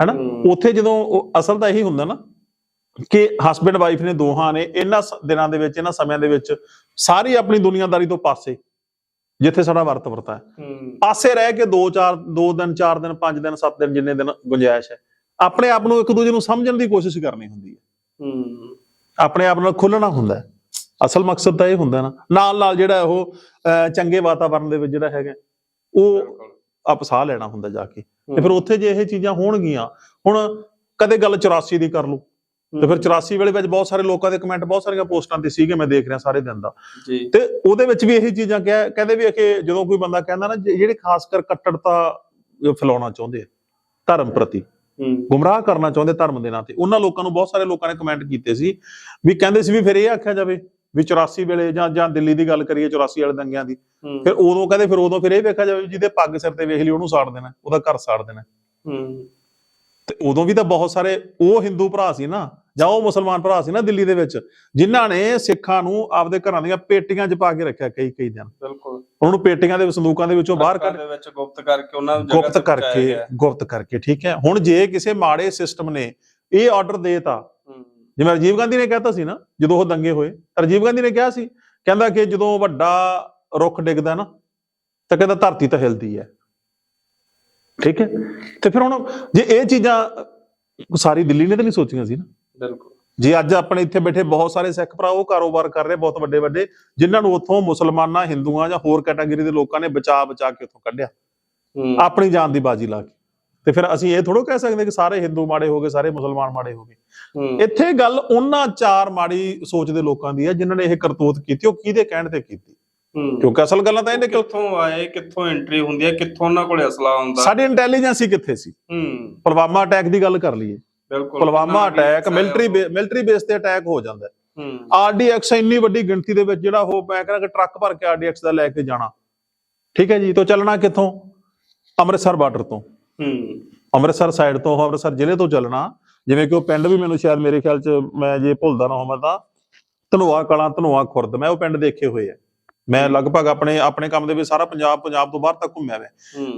ਹੈਨਾ। ਉੱਥੇ ਜਦੋਂ ਅਸਲ ਤਾਂ ਇਹੀ ਹੁੰਦਾ ਨਾ ਕਿ ਹਸਬੰਡ ਵਾਈਫ ਨੇ ਦੋਹਾਂ ਨੇ ਇਹਨਾਂ ਦਿਨਾਂ ਦੇ ਵਿੱਚ ਇਹਨਾਂ ਸਮਿਆਂ ਦੇ ਵਿੱਚ ਸਾਰੀ ਆਪਣੀ ਦੁਨੀਆਦਾਰੀ ਤੋਂ ਪਾਸੇ ਜਿੱਥੇ ਸਾਡਾ ਵਰਤ ਵਰਤਾ ਹੈ। ਪਾਸੇ ਰਹਿ ਕੇ 2 4 2 ਦਿਨ 4 ਦਿਨ 5 ਦਿਨ 7 ਦਿਨ ਜਿੰਨੇ ਦਿਨ ਗੁੰਜਾਇਸ਼ ਹੈ ਆਪਣੇ ਆਪ ਨੂੰ ਇੱਕ ਦੂਜੇ ਨੂੰ ਸਮਝਣ ਦੀ ਕੋਸ਼ਿਸ਼ ਕਰਨੀ ਹੁੰਦੀ ਹੈ। ਆਪਣੇ ਆਪ ਨਾਲ ਖੁੱਲਣਾ ਹੁੰਦਾ ਹੈ। ਅਸਲ ਮਕਸਦ ਤਾਂ ਇਹ ਹੁੰਦਾ ਨਾ ਨਾਲ ਨਾਲ ਜਿਹੜਾ ਉਹ ਚੰਗੇ ਵਾਤਾਵਰਣ ਦੇ ਵਿੱਚ ਜਿਹੜਾ ਹੈਗਾ ਉਹ ਬਿਲਕੁਲ। ਆਪ ਸਾਹ ਲੈਣਾ ਹੁੰਦਾ ਜਾ ਕੇ। ਤੇ ਫਿਰ ਉੱਥੇ ਜੇ ਇਹ ਚੀਜ਼ਾਂ ਹੋਣਗੀਆਂ ਹੁਣ ਕਦੇ ਗੱਲ 84 ਦੀ ਕਰ ਲਓ। ਤੇ ਫਿਰ 84 ਵੇਲੇ ਵਿੱਚ ਬਹੁਤ ਸਾਰੇ ਲੋਕਾਂ ਦੇ ਕਮੈਂਟ ਬਹੁਤ ਸਾਰੀਆਂ ਪੋਸਟਾਂ ਤੇ ਸੀਗੇ ਮੈਂ ਦੇਖ ਰਿਹਾ ਸਾਰੇ ਦਿਨ ਦਾ। ਤੇ ਉਹਦੇ ਵਿੱਚ ਵੀ ਇਹੀ ਚੀਜ਼ਾਂ ਕਹਿ ਕਹਿੰਦੇ ਵੀ ਕਿ ਜਦੋਂ ਕੋਈ ਬੰਦਾ ਕਹਿੰਦਾ ਨਾ ਜਿਹੜੇ ਖਾਸ ਕਰ ਕੱਟੜਤਾ ਫੈਲਾਉਣਾ ਚਾਹੁੰਦੇ ਧਰਮ ਪ੍ਰਤੀ ਗੁੰਮਰਾਹ ਕਰਨਾ ਚਾਹੁੰਦੇ ਧਰਮ ਦੇ ਨਾਂ ਤੇ ਉਹਨਾਂ ਲੋਕਾਂ ਨੂੰ ਬਹੁਤ ਸਾਰੇ ਲੋਕਾਂ ਨੇ ਕਮੈਂਟ ਕੀਤੇ ਸੀ ਵੀ ਕਹਿੰਦੇ ਸੀ ਵੀ ਫਿਰ ਇਹ ਆਖਿਆ ਜਾਵੇ ਵੀ 84 ਵੇਲੇ ਜਾਂ ਜਾਂ ਦਿੱਲੀ ਦੀ ਗੱਲ ਕਰੀਏ 84 ਵਾਲੇ ਦੰਗਿਆਂ ਦੀ ਫਿਰ ਉਦੋਂ ਕਹਿੰਦੇ ਫਿਰ ਉਦੋਂ ਫਿਰ ਇਹ ਵੇਖਿਆ ਜਾਵੇ ਜਿਹਦੇ ਪੱਗ ਸਿਰ ਤੇ ਵੇਖ ਲਈ ਉਹਨੂੰ ਸਾੜ ਦੇਣਾ ਉਹਦਾ ਘਰ ਸਾੜ ਦੇਣਾ। ਹੂੰ। ਤੇ ਉਦੋਂ ਵੀ ਤਾਂ ਬਹੁਤ ਸਾਰੇ ਉਹ ਹਿੰਦੂ ਭਰਾ ਸੀ ਨਾ ਜਾਂ ਉਹ ਮੁਸਲਮਾਨ ਭਰਾ ਸੀ ਨਾ ਦਿੱਲੀ ਦੇ ਵਿੱਚ ਜਿਨ੍ਹਾਂ ਨੇ ਸਿੱਖਾਂ ਨੂੰ ਆਪਦੇ ਘਰਾਂ ਦੀਆਂ ਪੇਟੀਆਂ 'ਚ ਪਾ ਕੇ ਰੱਖਿਆ ਕਈ ਕਈ ਦਿਨ। ਬਿਲਕੁਲ। ਉਹਨਾਂ ਨੂੰ ਪੇਟੀਆਂ ਦੇ ਸੰਦੂਕਾਂ ਦੇ ਵਿੱਚੋਂ ਬਾਹਰ ਕੱਢ ਦੇ ਵਿੱਚ ਗੁਪਤ ਕਰਕੇ ਉਹਨਾਂ ਨੂੰ ਗੁਪਤ ਕਰਕੇ। ਗੁਪਤ ਕਰਕੇ ਠੀਕ ਹੈ। ਹੁਣ ਜੇ ਕਿਸੇ ਮਾੜੇ ਸਿਸਟਮ ਨੇ ਇਹ ਆਰਡਰ ਦੇਤਾ ਜਿਵੇਂ ਰਾਜੀਵ ਗਾਂਧੀ ਨੇ ਕਹਿਤਾ ਸੀ ਨਾ ਜਦੋਂ ਉਹ ਦੰਗੇ ਹੋਏ ਰਾਜੀਵ ਗਾਂਧੀ ਨੇ ਕਿਹਾ ਸੀ ਕਹਿੰਦਾ ਕਿ ਜਦੋਂ ਵੱਡਾ ਰੁੱਖ ਡਿੱਗਦਾ ਨਾ ਤਾਂ ਕਹਿੰਦਾ ਧਰਤੀ ਤਾਂ ਹਿਲਦੀ ਹੈ। ਠੀਕ ਹੈ? ਤੇ ਫਿਰ ਹੁਣ ਜੇ ਇਹ ਚੀਜ਼ਾਂ ਸਾਰੀ ਦਿੱਲੀ ਨੇ ਤਾਂ ਨਹੀਂ ਸੋਚੀਆਂ ਸੀ ਨਾ? ਬਿਲਕੁਲ। ਜੇ ਅੱਜ ਆਪਣੇ ਇੱਥੇ ਬੈਠੇ ਬਹੁਤ ਸਾਰੇ ਸਿੱਖ ਭਰਾ ਉਹ ਕਾਰੋਬਾਰ ਕਰ ਰਹੇ ਬਹੁਤ ਵੱਡੇ ਵੱਡੇ ਜਿਨ੍ਹਾਂ ਨੂੰ ਉੱਥੋਂ ਮੁਸਲਮਾਨਾਂ ਹਿੰਦੂਆਂ ਜਾਂ ਹੋਰ ਕੈਟਾਗਰੀ ਦੇ ਲੋਕਾਂ ਨੇ ਬਚਾ ਬਚਾ ਕੇ ਉੱਥੋਂ ਕੱਢਿਆ। ਆਪਣੀ ਜਾਨ ਦੀ ਬਾਜੀ ਲਾ ਕੇ। ਤੇ ਫਿਰ ਅਸੀਂ ਇਹ ਥੋੜੋ ਕਹਿ ਸਕਦੇ ਕਿ ਸਾਰੇ ਹਿੰਦੂ ਮਾੜੇ ਹੋ ਗਏ ਸਾਰੇ ਮੁਸਲਮਾਨ ਮਾੜੇ ਹੋ ਗਏ। ਇੱਥੇ ਗੱਲ ਉਹਨਾਂ ਚਾਰ ਮਾੜੀ ਸੋਚ ਦੇ ਲੋਕਾਂ ਦੀ ਹੈ ਜਿਨ੍ਹਾਂ ਨੇ ਇਹ ਕਰਤੂਤ ਕੀਤੀ ਉਹ ਕਿਹਦੇ ਕਹਿਣ ਤੇ ਕੀਤੀ? ਕਿਉਂਕਿ ਅਸਲ ਗੱਲਾਂ ਤਾਂ ਇਹਨੇ ਕਿ ਕਿੱਥੋਂ ਆਏ ਕਿੱਥੋਂ ਐਂਟਰੀ ਹੁੰਦੀ ਹੈ ਕਿੱਥੋਂ ਉਹਨਾਂ ਕੋਲੇ ਅਸਲਾ ਹੁੰਦਾ? ਸਾਡੀ ਇੰਟੈਲੀਜੈਂਸ ਹੀ ਕਿੱਥੇ ਸੀ? ਹੂੰ। ਪੁਲਵਾਮਾ ਅਟੈਕ ਦੀ ਗੱਲ ਕਰ ਲਈਏ। ਬਿਲਕੁਲ। Pulwama attack military military base ਤੇ ਅਟੈਕ ਹੋ ਜਾਂਦਾ ਹੈ। ਹੂੰ। ਆਰਡੀਐਕਸ ਇੰਨੀ ਵੱਡੀ ਗਿਣਤੀ ਦੇ ਵਿੱਚ ਜਿਹੜਾ ਉਹ ਮੈਂ ਕਹਿੰਦਾ ਕਿ ਟਰੱਕ ਭਰ ਕੇ ਆਰਡੀਐਕਸ ਦਾ ਲੈ ਕੇ ਜਾਣਾ। ਠੀਕ ਹੈ ਜੀ ਤੋਂ ਚੱਲਣਾ ਕਿੱਥੋਂ? ਅੰਮ੍ਰਿਤਸਰ ਬਾਰਡਰ ਤੋਂ। ਹੂੰ। ਅੰਮ੍ਰਿਤਸਰ ਸਾਈਡ ਤੋਂ ਅੰਮ੍ਰਿਤਸਰ ਜ਼ਿਲ੍ਹੇ ਤੋਂ ਚੱਲਣਾ। ਜਿਵੇਂ ਕਿ ਉਹ ਪਿੰਡ ਵੀ ਮੈਨੂੰ ਸ਼ਾਇਦ ਮੇਰੇ ਖਿਆਲ ਚ ਮੈਂ ਜੇ ਭੁੱਲਦਾ ਨਾ ਹੋਵਾਂ ਤਾਂ ਧਨੋਆ ਕਲਾਂ ਧਨੋਆ ਖੁਰਦ ਮੈਂ ਉਹ ਪਿੰਡ ਦੇਖੇ ਹੋਏ ਆ। ਮੈਂ ਲਗਭਗ ਆਪਣੇ ਆਪਣੇ ਕੰਮ ਦੇ ਵਿੱਚ ਸਾਰਾ ਪੰਜਾਬ ਪੰਜਾਬ ਤੋਂ ਬਾਹਰ ਤੱਕ ਘੁੰਮਿਆ ਹੋਇਆ।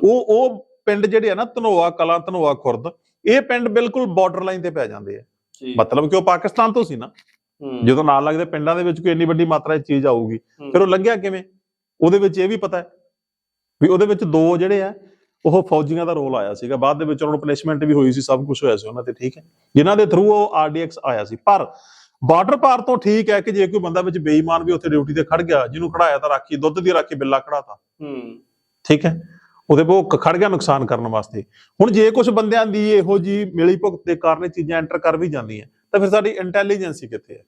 ਉਹ ਉਹ ਪਿੰਡ ਜਿਹੜੇ ਆ ਨਾ ਧਨੋਆ ਕਲਾਂ ਧਨੋਆ ਖੁਰਦ ਇਹ ਪਿੰਡ ਬਿਲਕੁਲ ਬਾਰਡਰ ਲਾਈਨ ਤੇ ਪੈ ਜਾਂਦੇ ਆ। ਮਤਲਬ ਕਿ ਉਹ ਪਾਕਿਸਤਾਨ ਤੋਂ ਸੀ ਨਾ। ਜਦੋਂ ਨਾਲ ਲੱਗਦੇ ਪਿੰਡਾਂ ਦੇ ਵਿੱਚ ਕੋਈ ਇੰਨੀ ਵੱਡੀ ਮਾਤਰਾ 'ਚ ਚੀਜ਼ ਆਊਗੀ। ਫਿਰ ਉਹ ਲੰਘਿਆ ਕਿਵੇਂ? ਉਹਦੇ ਵਿੱਚ ਇਹ ਵੀ ਪਤਾ ਹੈ ਵੀ ਉਹਦੇ ਵਿੱਚ ਦੋ ਜਿਹੜੇ ਆ ਉਹ ਫੌਜੀਆਂ ਦਾ ਰੋਲ ਆਇਆ ਸੀਗਾ। ਬਾਅਦ ਦੇ ਵਿੱਚ ਉਹਨਾਂ ਨੂੰ ਪਨਿਸ਼ਮੈਂਟ ਵੀ ਹੋਈ ਸੀ ਸਭ ਕੁਝ ਹੋਇਆ ਸੀ ਉਹਨਾਂ ਤੇ ਠੀਕ ਹੈ। ਜਿਨ੍ਹਾਂ ਦੇ ਥਰੂ ਉਹ ਆਰਡੀਐਕਸ ਆਇਆ ਸੀ। ਪਰ ਬਾਰਡਰ ਪਾਰ ਤੋਂ ਠੀਕ ਹੈ ਕਿ ਜੇ ਕੋਈ ਬੰਦਾ ਵਿੱਚ ਬੇਈਮਾਨ ਵੀ ਉੱਥੇ ਡਿਊਟੀ ਤੇ ਖੜ ਗਿਆ ਜਿਹਨੂੰ ਖੜਾਇਆ ਤਾਂ ਰਾਖੀ ਦੁੱਧ ਦੀ ਰਾਖੀ ਬਿੱਲਾ ਖੜਾਤਾ। ਹੂੰ। ਠੀਕ ਹੈ? ਉਹਦੇ ਉਹ ਖੜ ਗਿਆ ਨੁਕਸਾਨ ਕਰਨ ਵਾਸਤੇ। ਹੁਣ ਜੇ ਕੁਝ ਬੰਦਿਆਂ ਦੀ ਇਹੋ ਜੀ ਮਿਲੀ ਭੁਗਤ ਦੇ ਕਾਰਨ ਚੀਜ਼ਾਂ ਐਂਟਰ ਕਰ ਵੀ ਜਾਂਦੀਆਂ ਤਾਂ ਫਿਰ ਸਾਡੀ ਇੰਟੈਲੀਜੈਂਸ ਕਿੱਥੇ ਹੈ?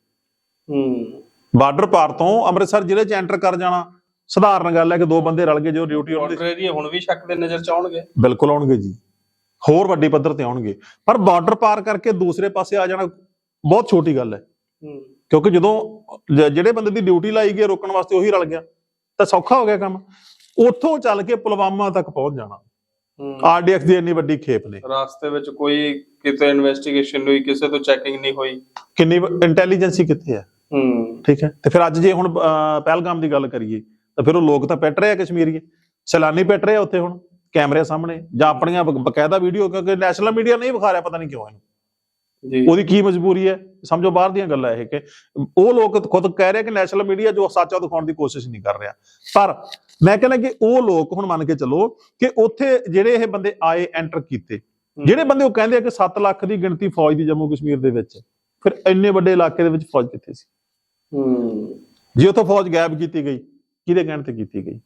ਹੂੰ। ਬਾਰਡਰ ਪਾਰ ਤੋਂ ਅੰਮ੍ਰਿਤਸਰ ਜ਼ਿਲ੍ਹੇ 'ਚ ਐਂਟਰ ਕਰ ਜਾਣਾ। ਸਧਾਰਨ ਗੱਲ ਹੈ ਕਿ ਦੋ ਬੰਦੇ ਰਲ ਗਏ ਜੋ ਡਿਊਟੀ ਉਹਨਾਂ ਦੀ ਹੁਣ ਵੀ ਸ਼ੱਕ ਦੇ ਨਜ਼ਰ ਚ ਆਉਣਗੇ। ਬਿਲਕੁਲ ਆਉਣਗੇ ਜੀ। ਹੋਰ ਵੱਡੀ ਪੱਧਰ ਤੇ ਆਉਣਗੇ। ਪਰ ਬਾਰਡਰ ਪਾਰ ਕਰਕੇ ਦੂਸਰੇ ਪਾਸੇ ਆ ਜਾਣਾ ਬਹੁਤ ਛੋਟੀ ਗੱਲ ਹੂੰ। ਕਿਉਂਕਿ ਜਦੋਂ ਜਿਹੜੇ ਬੰਦੇ ਦੀ ਡਿਊਟੀ ਲਾਈ ਗਈ ਹੈ ਰੋਕਣ ਵਾਸਤੇ ਉਹੀ ਰਲ ਗਿਆ ਤਾਂ ਸੌਖਾ ਹੋ ਗਿਆ ਕੰਮ। ਉੱਥੋਂ ਚੱਲ ਕੇ ਪੁਲਵਾਮਾ ਤੱਕ ਪਹੁੰਚ ਜਾਣਾ। ਹੂੰ। ਆਰਡੀਐਕਸ ਦੀ ਇੰਨੀ ਵੱਡੀ ਖੇਪ ਨੇ। ਰਾਸਤੇ ਵਿੱਚ ਕੋਈ ਕਿਤੇ ਇਨਵੈਸਟੀਗੇਸ਼ਨ ਨਹੀਂ ਹੋਈ ਕਿਸੇ ਤੋਂ ਚੈਕਿੰਗ ਨਹੀਂ ਹੋਈ। ਕਿੰਨੀ ਇੰਟੈਲੀਜੈਂਸੀ ਕਿੱਥੇ ਹੈ? ਹੂੰ। ਠੀਕ ਹੈ? ਤੇ ਫਿਰ ਅੱਜ ਜੇ ਹੁਣ ਪਹਿਲਗਾਮ ਦੀ ਗੱਲ ਕਰੀਏ ਤਾਂ ਫਿਰ ਉਹ ਲੋਕ ਤਾਂ ਪਿੱਟ ਰਹੇ ਆ ਕਸ਼ਮੀਰੀਏ। ਸੈਲਾਨੀ ਪਿੱਟ ਰਹੇ ਆ ਉੱਥੇ ਹੁਣ ਕੈਮਰੇ ਸਾਹਮਣੇ ਜਾਂ ਆਪਣੀਆਂ ਬਕਾਇਦਾ ਵੀਡੀਓ ਕਿਉਂਕਿ ਨੈਸ਼ਨਲ ਮੀਡੀਆ ਨਹੀਂ ਵਿਖਾ ਰਿਹਾ ਪਤਾ ਨਹੀਂ ਕਿਉਂ ਇਹਨੂੰ। ਉਹਦੀ ਕੀ ਮਜਬੂਰੀ ਹੈ? ਸਮਝੋ ਬਾਹਰ ਦੀਆਂ ਗੱਲਾਂ ਇਹ ਕਿ ਉਹ ਲੋਕ ਖੁਦ ਕਹਿ ਰਹੇ ਕਿ ਨੈਸ਼ਨਲ ਮੀਡੀਆ ਜੋ ਸੱਚਾ ਦਿਖਾਉਣ ਦੀ ਕੋਸ਼ਿਸ਼ ਨਹੀਂ ਕਰ ਰਿਹਾ। ਪਰ ਮੈਂ ਕਹਿੰਦਾ ਕਿ ਉਹ ਲੋਕ ਹੁਣ ਮੰਨ ਕੇ ਚੱਲੋ ਕਿ ਉੱਥੇ ਜਿਹੜੇ ਇਹ ਬੰਦੇ ਆਏ ਐਂਟਰ ਕੀਤੇ ਜਿਹੜੇ ਬੰਦੇ ਉਹ ਕਹਿੰਦੇ ਆ ਕਿ 7 ਲੱਖ ਦੀ ਗਿਣਤੀ ਫੌਜ ਦੀ ਜੰਮੂ ਕਸ਼ਮੀਰ ਦੇ ਵਿੱਚ। ਫਿਰ ਇੰਨੇ ਵੱਡੇ ਇਲਾਕੇ ਦੇ ਵਿੱਚ ਫੌਜ ਕਿੱਥੇ ਸੀ? ਹੂੰ। ਜੇ ਉੱਥੋਂ ਫੌਜ ਗਾਇਬ ਕੀਤੀ ਗਈ ਕਿਹਦੇ ਕਹਿਣ ਤੇ ਕੀਤੀ ਗਈ?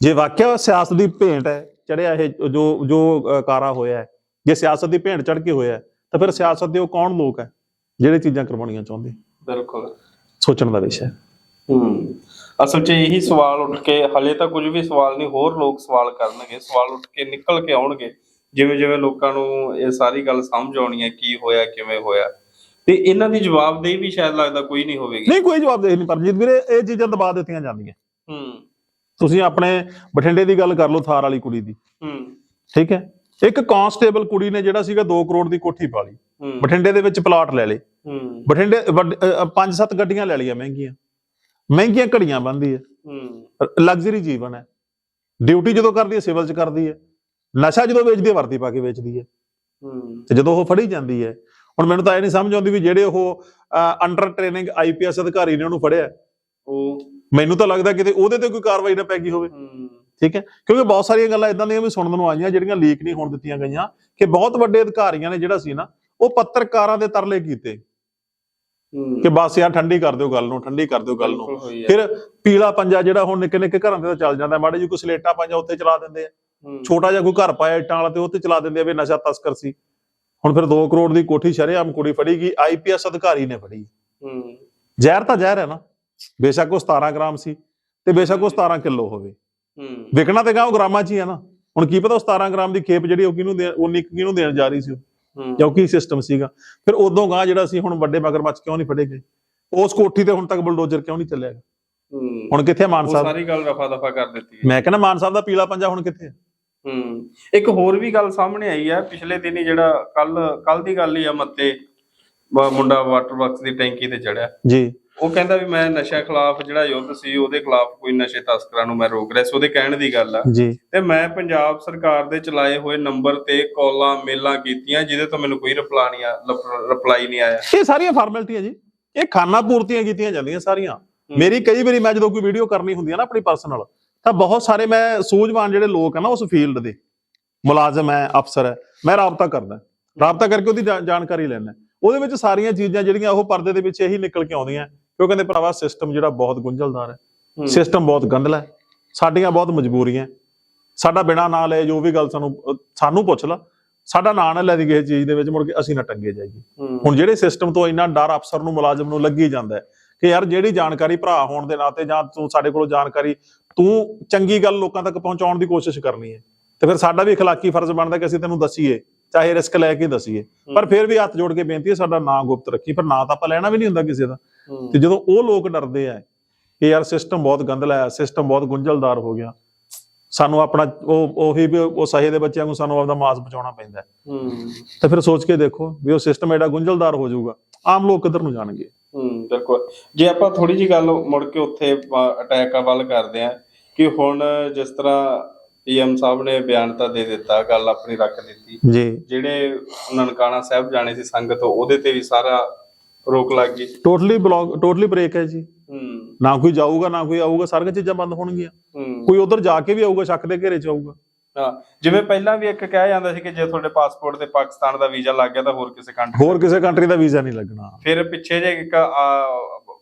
ਜੇ ਵਾਕਿਆ ਸਿਆਸਤ ਦੀ ਭੇਂਟ ਹੈ ਚੜਿਆ ਇਹ ਜੋ ਜੋ ਕਾਰਾ ਹੋਇਆ ਹੈ ਜੇ ਸਿਆਸਤ ਦੀ ਭੇਂਟ ਚੜ ਕੇ ਹੋਇਆ ਹੈ, ਤਾਂ ਫਿਰ ਸਿਆਸਤ ਦੇ ਉਹ ਕੌਣ ਲੋਕ ਹੈ ਜਿਹੜੇ ਚੀਜ਼ਾਂ ਕਰਵਾਉਣੀਆਂ ਚਾਹੁੰਦੇ? ਬਿਲਕੁਲ। ਸੋਚਣ ਦਾ ਵਿਸ਼ਾ ਹੈ। ਹੂੰ। ਅਸਲ 'ਚ ਇਹੀ ਸਵਾਲ ਉੱਠ ਕੇ ਹਲੇ ਤਾਂ ਕੁਝ ਵੀ ਸਵਾਲ ਨਹੀਂ ਹੋਰ ਲੋਕ ਸਵਾਲ ਕਰਨਗੇ। ਸਵਾਲ ਉੱਠ ਕੇ ਨਿਕਲ ਕੇ ਆਉਣਗੇ। ਜਿਵੇਂ ਜਿਵੇਂ ਲੋਕਾਂ ਨੂੰ ਇਹ ਸਾਰੀ ਗੱਲ ਸਮਝ ਆਉਣੀ ਹੈ ਕੀ ਹੋਇਆ ਕਿਵੇਂ ਹੋਇਆ। ਤੇ ਇਹਨਾਂ ਦੀ ਜਵਾਬਦੇਹੀ ਵੀ ਸ਼ਾਇਦ ਲੱਗਦਾ ਕੋਈ ਨਹੀਂ ਹੋਵੇਗੀ। ਨਹੀਂ ਕੋਈ ਜਵਾਬ ਦੇ ਨਹੀਂ ਪਰਮਜੀਤ ਵੀਰੇ ਇਹ ਚੀਜ਼ਾਂ ਦਬਾ ਦਿੱਤੀਆਂ ਜਾਂਦੀਆਂ। ਹੂੰ। ਤੁਸੀਂ ਆਪਣੇ ਬਠਿੰਡੇ ਦੀ ਗੱਲ ਕਰ ਲਓ ਥਾਰ ਵਾਲੀ ਕੁੜੀ ਦੀ। ਹੂੰ। ਠੀਕ ਹੈ? ਇੱਕ ਕਾਂਸਟੇਬਲ ਕੁੜੀ ਨੇ ਜਿਹੜਾ ਸੀਗਾ 2 ਕਰੋੜ ਦੀ ਕੋਠੀ ਪਾ ਲਈ। ਬਠਿੰਡੇ ਦੇ ਵਿੱਚ ਪਲਾਟ ਲੈ ਲਏ। ਬਠਿੰਡੇ ਪੰਜ ਸੱਤ ਗੱਡੀਆਂ ਲੈ ਲਈਆਂ ਮਹਿੰਗੀਆਂ। ਮਹਿੰਗੀਆਂ ਘੜੀਆਂ ਬੰਦੀ ਹੈ। ਲਗਜ਼ਰੀ ਜੀਵਨ ਹੈ। ਡਿਊਟੀ ਜਦੋਂ ਕਰਦੀ ਹੈ ਸਿਵਲ 'ਚ ਕਰਦੀ ਹੈ। ਨਸ਼ਾ ਜਦੋਂ ਵੇਚਦੀ ਹੈ ਵਰਦੀ ਪਾ ਕੇ ਵੇਚਦੀ ਹੈ। ਤੇ ਜਦੋਂ ਉਹ ਫੜੀ ਜਾਂਦੀ ਹੈ ਹੁਣ ਮੈਨੂੰ ਤਾਂ ਇਹ ਨਹੀਂ ਸਮਝ ਆਉਂਦੀ ਵੀ ਜਿਹੜੇ ਉਹ ਅੰਡਰ ਟ੍ਰੇਨਿੰਗ ਆਈਪੀਐਸ ਅਧਿਕਾਰੀ ਨੇ ਉਹਨੂੰ ਫੜਿਆ। ਉਹ ਮੈਨੂੰ ਤਾਂ ਲੱਗਦਾ ਕਿਤੇ ਉਹਦੇ ਤੇ ਕੋਈ ਕਾਰਵਾਈ ਨਾ ਪੈ ਗਈ ਹੋਵੇ। ਠੀਕ ਹੈ? ਕਿਉਂਕਿ ਬਹੁਤ ਸਾਰੀਆਂ ਗੱਲਾਂ ਇਦਾਂ ਦੀਆਂ ਵੀ ਸੁਣਨ ਨੂੰ ਆਈਆਂ ਜਿਹੜੀਆਂ ਲੀਕ ਨਹੀਂ ਹੋਣ ਦਿੱਤੀਆਂ ਗਈਆਂ ਕਿ ਬਹੁਤ ਵੱਡੇ ਅਧਿਕਾਰੀਆਂ ਨੇ ਜਿਹੜਾ ਸੀ ਨਾ ਉਹ ਪੱਤਰਕਾਰਾਂ ਦੇ ਤਰਲੇ ਕੀਤੇ ਕਿ ਬਸ ਯਾਰ ਠੰਡੀ ਕਰ ਦਿਓ ਗੱਲ ਨੂੰ ਠੰਡੀ ਕਰ ਦਿਓ ਗੱਲ ਨੂੰ। ਫਿਰ ਪੀਲਾ ਪੰਜਾ ਜਿਹੜਾ ਹੁਣ ਨਿੱਕੇ ਨਿੱਕੇ ਘਰਾਂ ਤੇ ਤਾਂ ਚੱਲ ਜਾਂਦਾ ਮਾੜੇ ਜੀ ਕੋਈ ਸਲੇਟਾ ਪੰਜਾ ਉੱਤੇ ਚਲਾ ਦਿੰਦੇ ਆ। ਛੋਟਾ ਜਿਹਾ ਕੋਈ ਘਰ ਪਾਇਆ ਇੱਟਾਂ ਵਾਲਾ ਤੇ ਉਹ ਤੇ ਚਲਾ ਦਿੰਦੇ ਆ ਵੀ ਨਸ਼ਾ ਤਸਕਰ ਸੀ। ਹੁਣ ਫਿਰ 2 ਕਰੋੜ ਦੀ ਕੋਠੀ ਸ਼ਰੇਆਮ ਕੁੜੀ ਫੜੀ ਗਈ ਆਈਪੀਐਸ ਅਧਿਕਾਰੀ ਨੇ ਫੜੀ। ਹੂੰ। ਜ਼ਹਿਰ ਤਾਂ ਜ਼ਹਿਰ ਹੈ ਨਾ। ਬੇਸ਼ੱਕ ਉਹ 17 ਗ੍ਰਾਮ ਸੀ ਤੇ ਬੇਸ਼ੱਕ ਉਹ 17 ਕਿਲੋ ਹੋਵੇ। ਹੂੰ। ਵਿਕਣਾ ਤੇ ਗਾਂ ਉਹ ਗ੍ਰਾਮਾਂ 'ਚ ਹੀ ਹੈ ਨਾ। ਹੁਣ ਕੀ ਪਤਾ ਉਹ 17 ਗ੍ਰਾਮ ਦੀ ਖੇਪ ਜਿਹੜੀ ਉਹ ਕਿਹਨੂੰ ਦੇ ਉਹ ਨਿੱਕ ਕਿਹਨੂੰ ਦੇਣ ਜਾ ਰਹੀ ਸੀ ਉਹ। ਹੂੰ। ਜਾਂ ਕੀ ਸਿਸਟਮ ਸੀਗਾ। ਫਿਰ ਉਦੋਂ ਗਾਂ ਜਿਹੜਾ ਸੀ ਹੁਣ ਵੱਡੇ ਮਗਰਮੱਛ ਕਿਉਂ ਨਹੀਂ ਫੜੇ ਗਏ? ਉਸ ਕੋਠੀ ਤੇ ਹੁਣ ਤੱਕ ਬੁਲਡੋਜ਼ਰ ਕਿਉਂ ਨਹੀਂ ਚੱਲਿਆ ਹੂੰ। ਹੁਣ ਕਿੱਥੇ ਆ ਮਾਨ ਉਹ ਸਾਹਿਬ? ਸਾਰੀ ਗੱਲ ਰਫਾ ਦਫਾ ਕਰ ਦਿੱਤੀ ਹੈ। ਮੈਂ ਕਹਿੰਦਾ ਮਾਨ ਸਾਹਿਬ ਦਾ ਪੀਲਾ ਪੰਜਾ ਹੁਣ ਕਿੱਥੇ ਆ? ਹੂੰ। ਇੱਕ ਹੋਰ ਵੀ ਗੱਲ ਸਾਹਮਣੇ ਆਈ ਹੈ ਪਿਛਲੇ ਦਿਨੀ ਜਿਹੜਾ ਕੱਲ ਕੱਲ ਦੀ ਗੱਲ ਹੀ ਆ ਮੱਤੇ ਮੁੰਡਾ ਵਾਟਰ ਬਾਕਸ ਦੀ ਟੈਂਕੀ ਤੇ ਚੜਿਆ। ਜੀ। ਉਹ ਕਹਿੰਦਾ ਵੀ ਮੈਂ ਨਸ਼ਾ ਖਿਲਾਫ ਜਿਹੜਾ ਯੁੱਧ ਸੀ ਉਹਦੇ ਖਿਲਾਫ ਕੋਈ ਨਸ਼ੇ ਤਸਕਰਾਂ ਨੂੰ ਮੈਂ ਰੋਕ ਰਿਹਾ ਸੀ ਉਹਦੇ ਕਹਿਣ ਦੀ ਗੱਲ ਆ। ਜੀ। ਤੇ ਮੈਂ ਪੰਜਾਬ ਸਰਕਾਰ ਦੇ ਚਲਾਏ ਹੋਏ ਨੰਬਰ ਤੇ ਕਾਲਾਂ ਮੇਲਾਂ ਕੀਤੀਆਂ ਜਿਹਦੇ ਤੋਂ ਮੈਨੂੰ ਕੋਈ ਰਿਪਲਾ ਨਹੀਂ ਆ ਰਿਪਲਾਈ ਨਹੀਂ ਆਇਆ। ਇਹ ਸਾਰੀਆਂ ਫਾਰਮੈਲਿਟੀਆਂ ਜੀ। ਇਹ ਖਾਨਾ ਪੂਰਤੀਆਂ ਕੀਤੀਆਂ ਜਾਂਦੀਆਂ ਸਾਰੀਆਂ। ਮੇਰੀ ਕਈ ਵਾਰੀ ਮੈਂ ਜਦੋਂ ਕੋਈ ਵੀਡੀਓ ਕਰਨੀ ਹੁੰਦੀ ਹੈ ਨਾ ਆਪਣੀ ਪਰਸਨਲ ਤਾਂ ਬਹੁਤ ਸਾਰੇ ਮੈਂ ਸੂਝਵਾਨ ਜਿਹੜੇ ਲੋਕ ਆ ਨਾ ਉਸ ਫੀਲਡ ਦੇ ਮੁਲਾਜ਼ਮ ਹੈ ਅਫਸਰ ਹੈ ਮੈਂ ਰਾਬਤਾ ਕਰਦਾ। ਰਾਬਤਾ ਕਰਕੇ ਉਹਦੀ ਜਾਣਕਾਰੀ ਲੈਣਾ ਉਹਦੇ ਵਿੱਚ ਸਾਰੀਆਂ ਚੀਜ਼ਾਂ ਜਿਹੜੀਆਂ ਉਹ ਪਰਦੇ ਦੇ ਵਿੱਚ ਇਹੀ ਨਿਕਲ ਕੇ ਆਉਂਦੀਆਂ। ਕਿਉਂ ਕਹਿੰਦੇ ਭਰਾਵਾ ਸਿਸਟਮ ਜਿਹੜਾ ਬਹੁਤ ਗੁੰਝਲਦਾਰ ਹੈ ਸਿਸਟਮ ਬਹੁਤ ਗੰਦਲਾ ਹੈ ਸਾਡੀਆਂ ਬਹੁਤ ਮਜਬੂਰੀਆਂ ਹੈ। ਸਾਡਾ ਬਿਨਾ ਨਾਂ ਲਏ ਜੋ ਵੀ ਗੱਲ ਸਾਨੂੰ ਅਹ ਸਾਨੂੰ ਪੁੱਛ ਲਾ ਸਾਡਾ ਨਾਂ ਨਾ ਲੈ ਦੀ ਕਿਸੇ ਚੀਜ਼ ਦੇ ਵਿੱਚ ਮੁੜ ਕੇ ਅਸੀਂ ਨਾ ਟੰਗੇ ਜਾਈਏ ਹੁਣ ਜਿਹੜੇ ਸਿਸਟਮ ਤੋਂ ਇੰਨਾ ਡਰ ਅਫਸਰ ਨੂੰ ਮੁਲਾਜ਼ਮ ਨੂੰ ਲੱਗੀ ਜਾਂਦਾ ਹੈ ਕਿ ਯਾਰ ਜਿਹੜੀ ਜਾਣਕਾਰੀ ਭਰਾ ਹੋਣ ਦੇ ਨਾਤੇ ਜਾਂ ਤੂੰ ਸਾਡੇ ਕੋਲੋਂ ਜਾਣਕਾਰੀ ਤੂੰ ਚੰਗੀ ਗੱਲ ਲੋਕਾਂ ਤੱਕ ਪਹੁੰਚਾਉਣ ਦੀ ਕੋਸ਼ਿਸ਼ ਕਰਨੀ ਹੈ ਤੇ ਫਿਰ ਸਾਡਾ ਵੀ اخلاقی ਫਰਜ਼ ਬਣਦਾ ਕਿ ਅਸੀਂ ਤੈਨੂੰ ਦਸੀਏ ਚਾਹੇ ਰਿਸਕ ਲੈ ਕੇ ਦਸੀਏ ਪਰ ਫਿਰ ਵੀ ਹੱਥ ਜੋੜ ਕੇ ਬੇਨਤੀ ਹੈ ਸਾਡਾ ਨਾਂ ਗੁਪਤ ਰੱਖੀ ਫਿਰ ਨਾਂ ਤਾਂ ਆਪਾਂ ਲੈਣਾ ਵੀ ਨਹੀਂ ਹੁੰਦਾ ਕਿਸੇ ਦਾ ਤੇ ਜਦੋਂ ਉਹ ਲੋਕ ਡਰਦੇ ਆ ਕਿ ਯਾਰ ਸਿਸਟਮ ਬਹੁਤ ਗੰਦਲਾ ਹੈ ਸਿਸਟਮ ਬਹੁਤ ਗੁੰਝਲਦਾਰ ਹੋ ਗਿਆ ਸਾਨੂੰ ਆਪਣਾ ਉਹ ਉਹੀ ਵੀ ਉਹ ਸਹੇ ਦੇ ਬੱਚਿਆਂ ਨੂੰ ਸਾਨੂੰ ਆਪਦਾ ਮਾਸ ਬਚਾਉਣਾ ਪੈਂਦਾ। ਹੈ। ਹੂੰ ਤੇ ਫਿਰ ਸੋਚ ਕੇ ਦੇਖੋ ਵੀ ਉਹ ਸਿਸਟਮ ਐਡਾ ਗੁੰਝਲਦਾਰ ਹੋ ਜਾਊਗਾ ਆਮ ਲੋਕ ਕਿੱਧਰ ਨੂੰ ਜਾਣਗੇ? ਹੂੰ ਬਿਲਕੁਲ। ਜੇ ਆਪਾਂ ਥੋੜੀ ਜੀ ਗੱਲ ਮੁੜ ਕੇ ਉੱਥੇ ਅਟੈਕ ਵੱਲ ਕਰਦੇ ਆ ਕਿ ਹੁਣ ਜਿਸ ਤਰ੍ਹਾਂ ਪੀਐਮ ਸਾਹਿਬ ਨੇ ਬਿਆਨ ਤਾਂ ਦੇ ਦਿੱਤਾ ਗੱਲ ਆਪਣੀ ਰੱਖ ਦਿੱਤੀ। ਜੀ। ਜਿਹੜੇ ਨਨਕਾਣਾ ਸਾਹਿਬ ਜਾਣੇ ਸੀ ਸੰਗਤ ਉਹਦੇ ਤੇ ਵੀ ਸਾਰਾ ਰੋਕ ਲੱਗ ਗਈ। ਟੋਟਲੀ ਬਲੌਕ ਟੋਟਲੀ ਬ੍ਰੇਕ ਹੈ ਜੀ। ਹੂੰ। ਨਾ ਕੋਈ ਜਾਊਗਾ ਨਾ ਕੋਈ ਆਊਗਾ ਸਾਰੀਆਂ ਚੀਜ਼ਾਂ ਬੰਦ ਹੋਣਗੀਆਂ। ਕੋਈ ਉਧਰ ਜਾ ਕੇ ਵੀ ਆਊਗਾ ਸ਼ੱਕ ਦੇ ਘੇਰੇ 'ਚ ਆਊਗਾ। ਹਾਂ ਜਿਵੇਂ ਪਹਿਲਾਂ ਵੀ ਇੱਕ ਕਿਹਾ ਜਾਂਦਾ ਸੀ ਕਿ ਜੇ ਤੁਹਾਡੇ ਪਾਸਪੋਰਟ ਤੇ ਪਾਕਿਸਤਾਨ ਦਾ ਵੀਜ਼ਾ ਲੱਗ ਗਿਆ ਤਾਂ ਹੋਰ ਕਿਸੇ ਕੰਟਰੀ ਹੋਰ ਕਿਸੇ ਕੰਟਰੀ ਦਾ ਵੀਜ਼ਾ ਨਹੀਂ ਲੱਗਣਾ। ਫਿਰ ਪਿੱਛੇ ਜੇ ਇੱਕ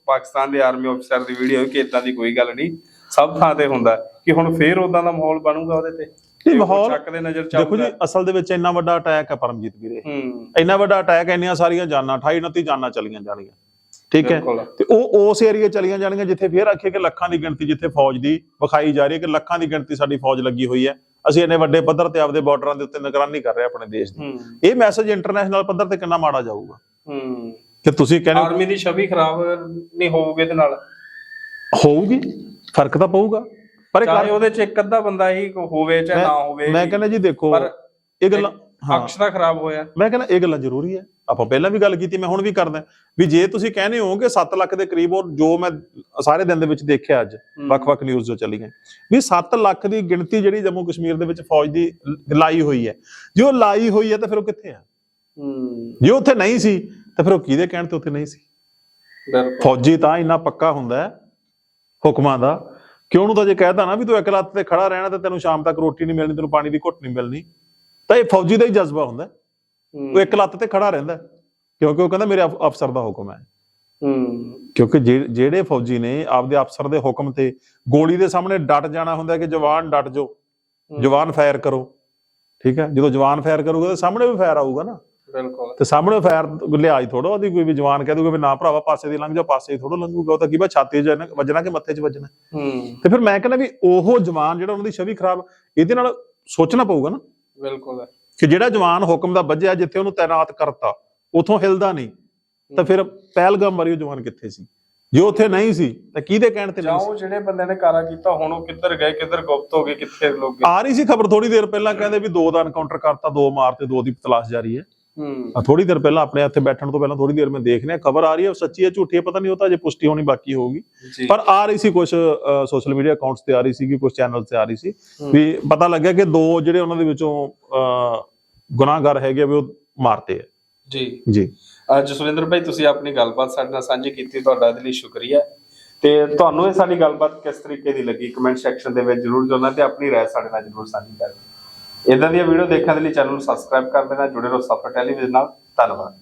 ਪਾਕਿਸਤਾਨ ਦੇ ਆਰਮੀ ਅਫਸਰ ਦੀ ਵੀਡੀਓ ਕਿ ਇਦਾਂ ਦੀ ਕੋਈ ਗੱਲ ਨਹੀਂ। ਸਭ ਥਾਂ ਤੇ ਹੁੰਦਾ ਕਿ ਹੁਣ ਫੇਰ ਉਦਾਂ ਦਾ ਮਾਹੌਲ ਬਣੂਗਾ ਉਹਦੇ ਤੇ। ਉਹ ਮਾਹੌਲ- ਚੱਕ ਦੇ ਨਜ਼ਰ ਦੇਖੋ ਜੀ ਅਸਲ ਦੇ ਵਿੱਚ ਇੰਨਾ ਵੱਡਾ ਅਟੈਕ ਹੈ ਪਰਮਜੀਤ ਵੀਰੇ ਇੰਨਾ ਵੱਡਾ ਅਟੈਕ ਇੰਨੀਆਂ ਸਾਰੀਆਂ ਜਾਨਾਂ 28 29 ਜਾਨਾਂ ਚਲੀਆਂ ਜਾਣਗੀਆਂ। ਠੀਕ ਹੈ। ਤੇ ਉਹ ਉਸ ਏਰੀਆ ਚਲੀਆਂ ਜਾਣਗੀਆਂ ਜਿੱਥੇ ਫੇਰ ਆਖੀਏ ਕਿ ਲੱਖਾਂ ਦੀ ਗਿਣਤੀ ਜਿੱਥੇ ਫੌਜ ਦੀ ਵਿਖਾਈ ਜਾ ਰਹੀ ਹੈ ਕਿ ਲੱਖਾਂ ਦੀ ਗਿਣਤੀ ਸਾਡੀ ਫੌਜ ਲੱਗੀ ਹੋਈ ਹੈ। ਅਸੀਂ ਇੰਨੇ ਵੱਡੇ ਪੱਧਰ ਤੇ ਆਪਦੇ ਬਾਰਡਰਾਂ ਦੇ ਉੱਤੇ ਨਿਗਰਾਨੀ ਕਰ ਰਹੇ ਆਪਣੇ ਦੇਸ਼ ਦੀ। ਇਹ ਮੈਸੇਜ ਇੰਟਰਨੈਸ਼ਨਲ ਪੱਧਰ ਤੇ ਕਿੰਨਾ ਮਾੜਾ ਜਾਊਗਾ? ਹੂੰ। ਕਿ ਤੁਸੀਂ ਕਹਿੰਦੇ ਆਰਮੀ ਦੀ ਛਵੀ ਖਰਾਬ ਨਹੀਂ ਹੋਊਗੀ ਇਹਦੇ ਨਾਲ। ਹੋਊਗੀ। ਫ਼ਰਕ ਤਾਂ ਪਊਗਾ। ਪਰ ਇਹ ਚਾਹੇ ਉਹਦੇ ਚ ਇੱਕ ਅੱਧਾ ਬੰਦਾ ਹੀ ਹੋਵੇ ਚਾਹੇ ਨਾ ਹੋਵੇ ਮੈਂ ਕਹਿੰਦਾ ਜੀ ਦੇਖੋ ਪਰ ਇਹ ਗੱਲਾਂ ਹਾਂ। ਅਕਸ਼ ਤਾਂ ਖਰਾਬ ਹੋਇਆ। ਮੈਂ ਕਹਿੰਦਾ ਇਹ ਗੱਲਾਂ ਜ਼ਰੂਰੀ ਹੈ। ਆਪਾਂ ਪਹਿਲਾਂ ਵੀ ਗੱਲ ਕੀਤੀ ਮੈਂ ਹੁਣ ਵੀ ਕਰਦਾ। ਵੀ ਜੇ ਤੁਸੀਂ ਕਹਿੰਦੇ ਹੋ ਕਿ 7 ਲੱਖ ਦੇ ਕਰੀਬ ਉਹ ਜੋ ਮੈਂ ਸਾਰੇ ਦਿਨ ਦੇ ਵਿੱਚ ਦੇਖਿਆ ਅੱਜ ਵੱਖ-ਵੱਖ ਨਿਊਜ਼ ਜੋ ਚੱਲੀਆਂ ਵੀ 7 ਲੱਖ ਦੀ ਗਿਣਤੀ ਜਿਹੜੀ ਜੰਮੂ ਕਸ਼ਮੀਰ ਦੇ ਵਿੱਚ ਫੌਜ ਦੀ ਲਾਈ ਹੋਈ ਹੈ। ਜੇ ਉਹ ਲਾਈ ਹੋਈ ਹੈ ਤਾਂ ਫਿਰ ਉਹ ਕਿੱਥੇ ਆ? ਹੂੰ। ਜੇ ਉੱਥੇ ਨਹੀਂ ਸੀ ਤਾਂ ਫਿਰ ਉਹ ਕਿਹਦੇ ਕਹਿਣ ਤੇ ਉੱਥੇ ਨਹੀਂ ਸੀ? ਫੌਜੀ ਤਾਂ ਇੰਨਾ ਪੱਕਾ ਹੁੰਦਾ ਹੈ ਹੁਕਮਾਂ ਦਾ। ਕਿ ਉਹਨੂੰ ਤਾਂ ਜੇ ਕਹਿਦਾ ਨਾ ਵੀ ਤੂੰ ਇੱਕ ਲੱਤ ਤੇ ਖੜਾ ਰਹਿਣਾ ਤੇ ਤੈਨੂੰ ਸ਼ਾਮ ਤੱਕ ਰੋਟੀ ਨਹੀਂ ਮਿਲਣੀ ਤੈਨੂੰ ਪਾਣੀ ਦੀ ਘੁੱਟ ਨਹੀਂ ਮਿਲਣੀ ਤਾਂ ਇਹ ਫੌਜੀ ਦਾ ਹੀ ਜਜ਼ਬਾ ਹੁੰਦਾ। ਉਹ ਇੱਕ ਲੱਤ ਤੇ ਖੜਾ ਰਹਿੰਦਾ ਕਿਉਂਕਿ ਉਹ ਕਹਿੰਦਾ ਮੇਰੇ ਅਫ- ਅਫਸਰ ਦਾ ਹੁਕਮ ਹੈ। ਕਿਉਂਕਿ ਜੇ- ਜਿਹੜੇ ਫੌਜੀ ਨੇ ਆਪਦੇ ਅਫਸਰ ਦੇ ਹੁਕਮ ਤੇ ਗੋਲੀ ਦੇ ਸਾਹਮਣੇ ਡਟ ਜਾਣਾ ਹੁੰਦਾ ਕਿ ਜਵਾਨ ਡਟ ਜਾਓ ਜਵਾਨ ਫਾਇਰ ਕਰੋ ਠੀਕ ਹੈ? ਜਦੋਂ ਜਵਾਨ ਫਾਇਰ ਕਰੂਗਾ ਤਾਂ ਸਾਹਮਣੇ ਵੀ ਫਾਇਰ ਆਊਗਾ ਨਾ। ਬਿਲਕੁਲ। ਤੇ ਸਾਹਮਣੇ ਫਾਇਰ ਲਿਹਾਜ਼ ਥੋੜਾ ਉਹਦੀ ਕੋਈ ਵੀ ਜਵਾਨ ਕਹਿ ਦੂਗਾ ਵੀ ਨਾ ਭਰਾਵਾ ਪਾਸੇ ਦੀ ਲੰਘ ਜਾ ਪਾਸੇ ਥੋੜਾ ਲੰਘੂਗਾ ਉਹ ਤਾਂ ਕੀ ਬਾ ਛਾਤੀ 'ਚ ਜਾਣਾ- ਵੱਜਣਾ ਕਿ ਮੱਥੇ 'ਚ ਵੱਜਣਾ। ਹੂੰ। ਤੇ ਫਿਰ ਮੈਂ ਕਹਿੰਦਾ ਵੀ ਉਹ ਜਵਾਨ ਜਿਹੜਾ ਉਹਨਾਂ ਦੀ ਛਵੀ ਖਰਾਬ ਇਹਦੇ ਨਾਲ ਸੋਚਣਾ ਪਊਗਾ ਨਾ। ਬਿਲਕੁਲ। ਕਿ ਜਿਹੜਾ ਜਵਾਨ ਹੁਕਮ ਦਾ ਵੱਜਿਆ ਜਿੱਥੇ ਉਹਨੂੰ ਤਾਇਨਾਤ ਕਰਤਾ ਉਥੋਂ ਹਿਲਦਾ ਨਹੀਂ ਤਾਂ ਫਿਰ ਪਹਿਲਗਾਮ ਵਾਲੀ ਉਹ ਜਵਾਨ ਕਿੱਥੇ ਸੀ? ਜੇ ਉੱਥੇ ਨਹੀਂ ਸੀ ਤਾਂ ਕਿਹਦੇ ਕਹਿਣ ਤੇ ਨਹੀਂ ਸੀ? ਜਿਹੜੇ ਬੰਦੇ ਨੇ ਕਾਰਾ ਕੀਤਾ ਹੁਣ ਉਹ ਕਿੱਧਰ ਗਏ ਕਿੱਧਰ ਗੁਪਤ ਹੋ ਗਏ ਕਿੱਥੇ ਲੋਕ ਆ ਰਹੀ ਸੀ ਖਬਰ ਥੋੜੀ ਦੇਰ ਪਹਿਲਾਂ ਕਹਿੰਦੇ ਵੀ ਦੋ ਦਾ ਐਨਕਾਊਂਟਰ ਕਰਤਾ ਦੋ ਮਾਰਤੇ ਦੋ ਦੀ ਤਲਾਸ਼ ਜਾਰੀ ਹੂੰ। ਆ ਥੋੜੀ ਦੇਰ ਪਹਿਲਾਂ ਆਪਣੇ ਇੱਥੇ ਬੈਠਣ ਤੋਂ ਪਹਿਲਾਂ ਥੋੜੀ ਦੇਰ ਮੈਂ ਦੇਖ ਰਿਹਾ ਖਬਰ ਆ ਰਹੀ ਹੈ ਸੱਚੀ ਹੈ ਝੂਠੀ ਹੈ ਪਤਾ ਨਹੀਂ ਉਹ ਤਾਂ ਅਜੇ ਪੁਸ਼ਟੀ ਹੋਣੀ ਬਾਕੀ ਹੋਊਗੀ। ਜੀ। ਪਰ ਆ ਰਹੀ ਸੀ ਕੁਝ ਸੋਸ਼ਲ ਮੀਡੀਆ ਅਕਾਊਂਟਸ ਤੇ ਆ ਰਹੀ ਸੀ ਕਿ ਕੁਝ ਚੈਨਲ ਤੇ ਆ ਰਹੀ ਸੀ। ਹੂੰ। ਵੀ ਪਤਾ ਲੱਗਿਆ ਕਿ ਦੋ ਜਿਹੜੇ ਉਹਨਾਂ ਦੇ ਵਿੱਚੋਂ ਗੁਨਾਹਗਾਰ ਹੈਗੇ ਵੀ ਉਹ ਮਾਰਤੇ ਆ। ਜੀ। ਜੀ। ਜਸਵਿੰਦਰ ਭਾਈ ਤੁਸੀਂ ਆਪਣੀ ਗੱਲਬਾਤ ਸਾਡੇ ਨਾਲ ਸਾਂਝੀ ਕੀਤੀ ਤੁਹਾਡਾ ਇਹਦੇ ਲਈ ਸ਼ੁਕਰੀਆ। ਤੇ ਤੁਹਾਨੂੰ ਇਹ ਸਾਡੀ ਗੱਲਬਾਤ ਕਿਸ ਤਰੀਕੇ ਦੀ ਲੱਗੀ? ਕਮੈਂਟ ਸੈਕਸ਼ਨ ਦੇ ਵਿੱਚ ਜਰੂਰ ਜੁੜਨਾ ਤੇ ਆਪਣੀ ਰਾਏ ਸਾਡੇ ਨਾਲ ਜਰੂਰ ਸਾਂਝੀ ਕਰਨਾ। ਇਦਾਂ ਦੀਆਂ ਵੀਡੀਓ ਦੇਖਣ ਦੇ ਲਈ ਚੈਨਲ ਨੂੰ ਸਬਸਕ੍ਰਾਈਬ ਕਰ ਦੇਣਾ, ਜੁੜੇ ਰਹੋ ਸਫਰ ਟੈਲੀਵਿਜ਼ਨ ਨਾਲ। ਧੰਨਵਾਦ।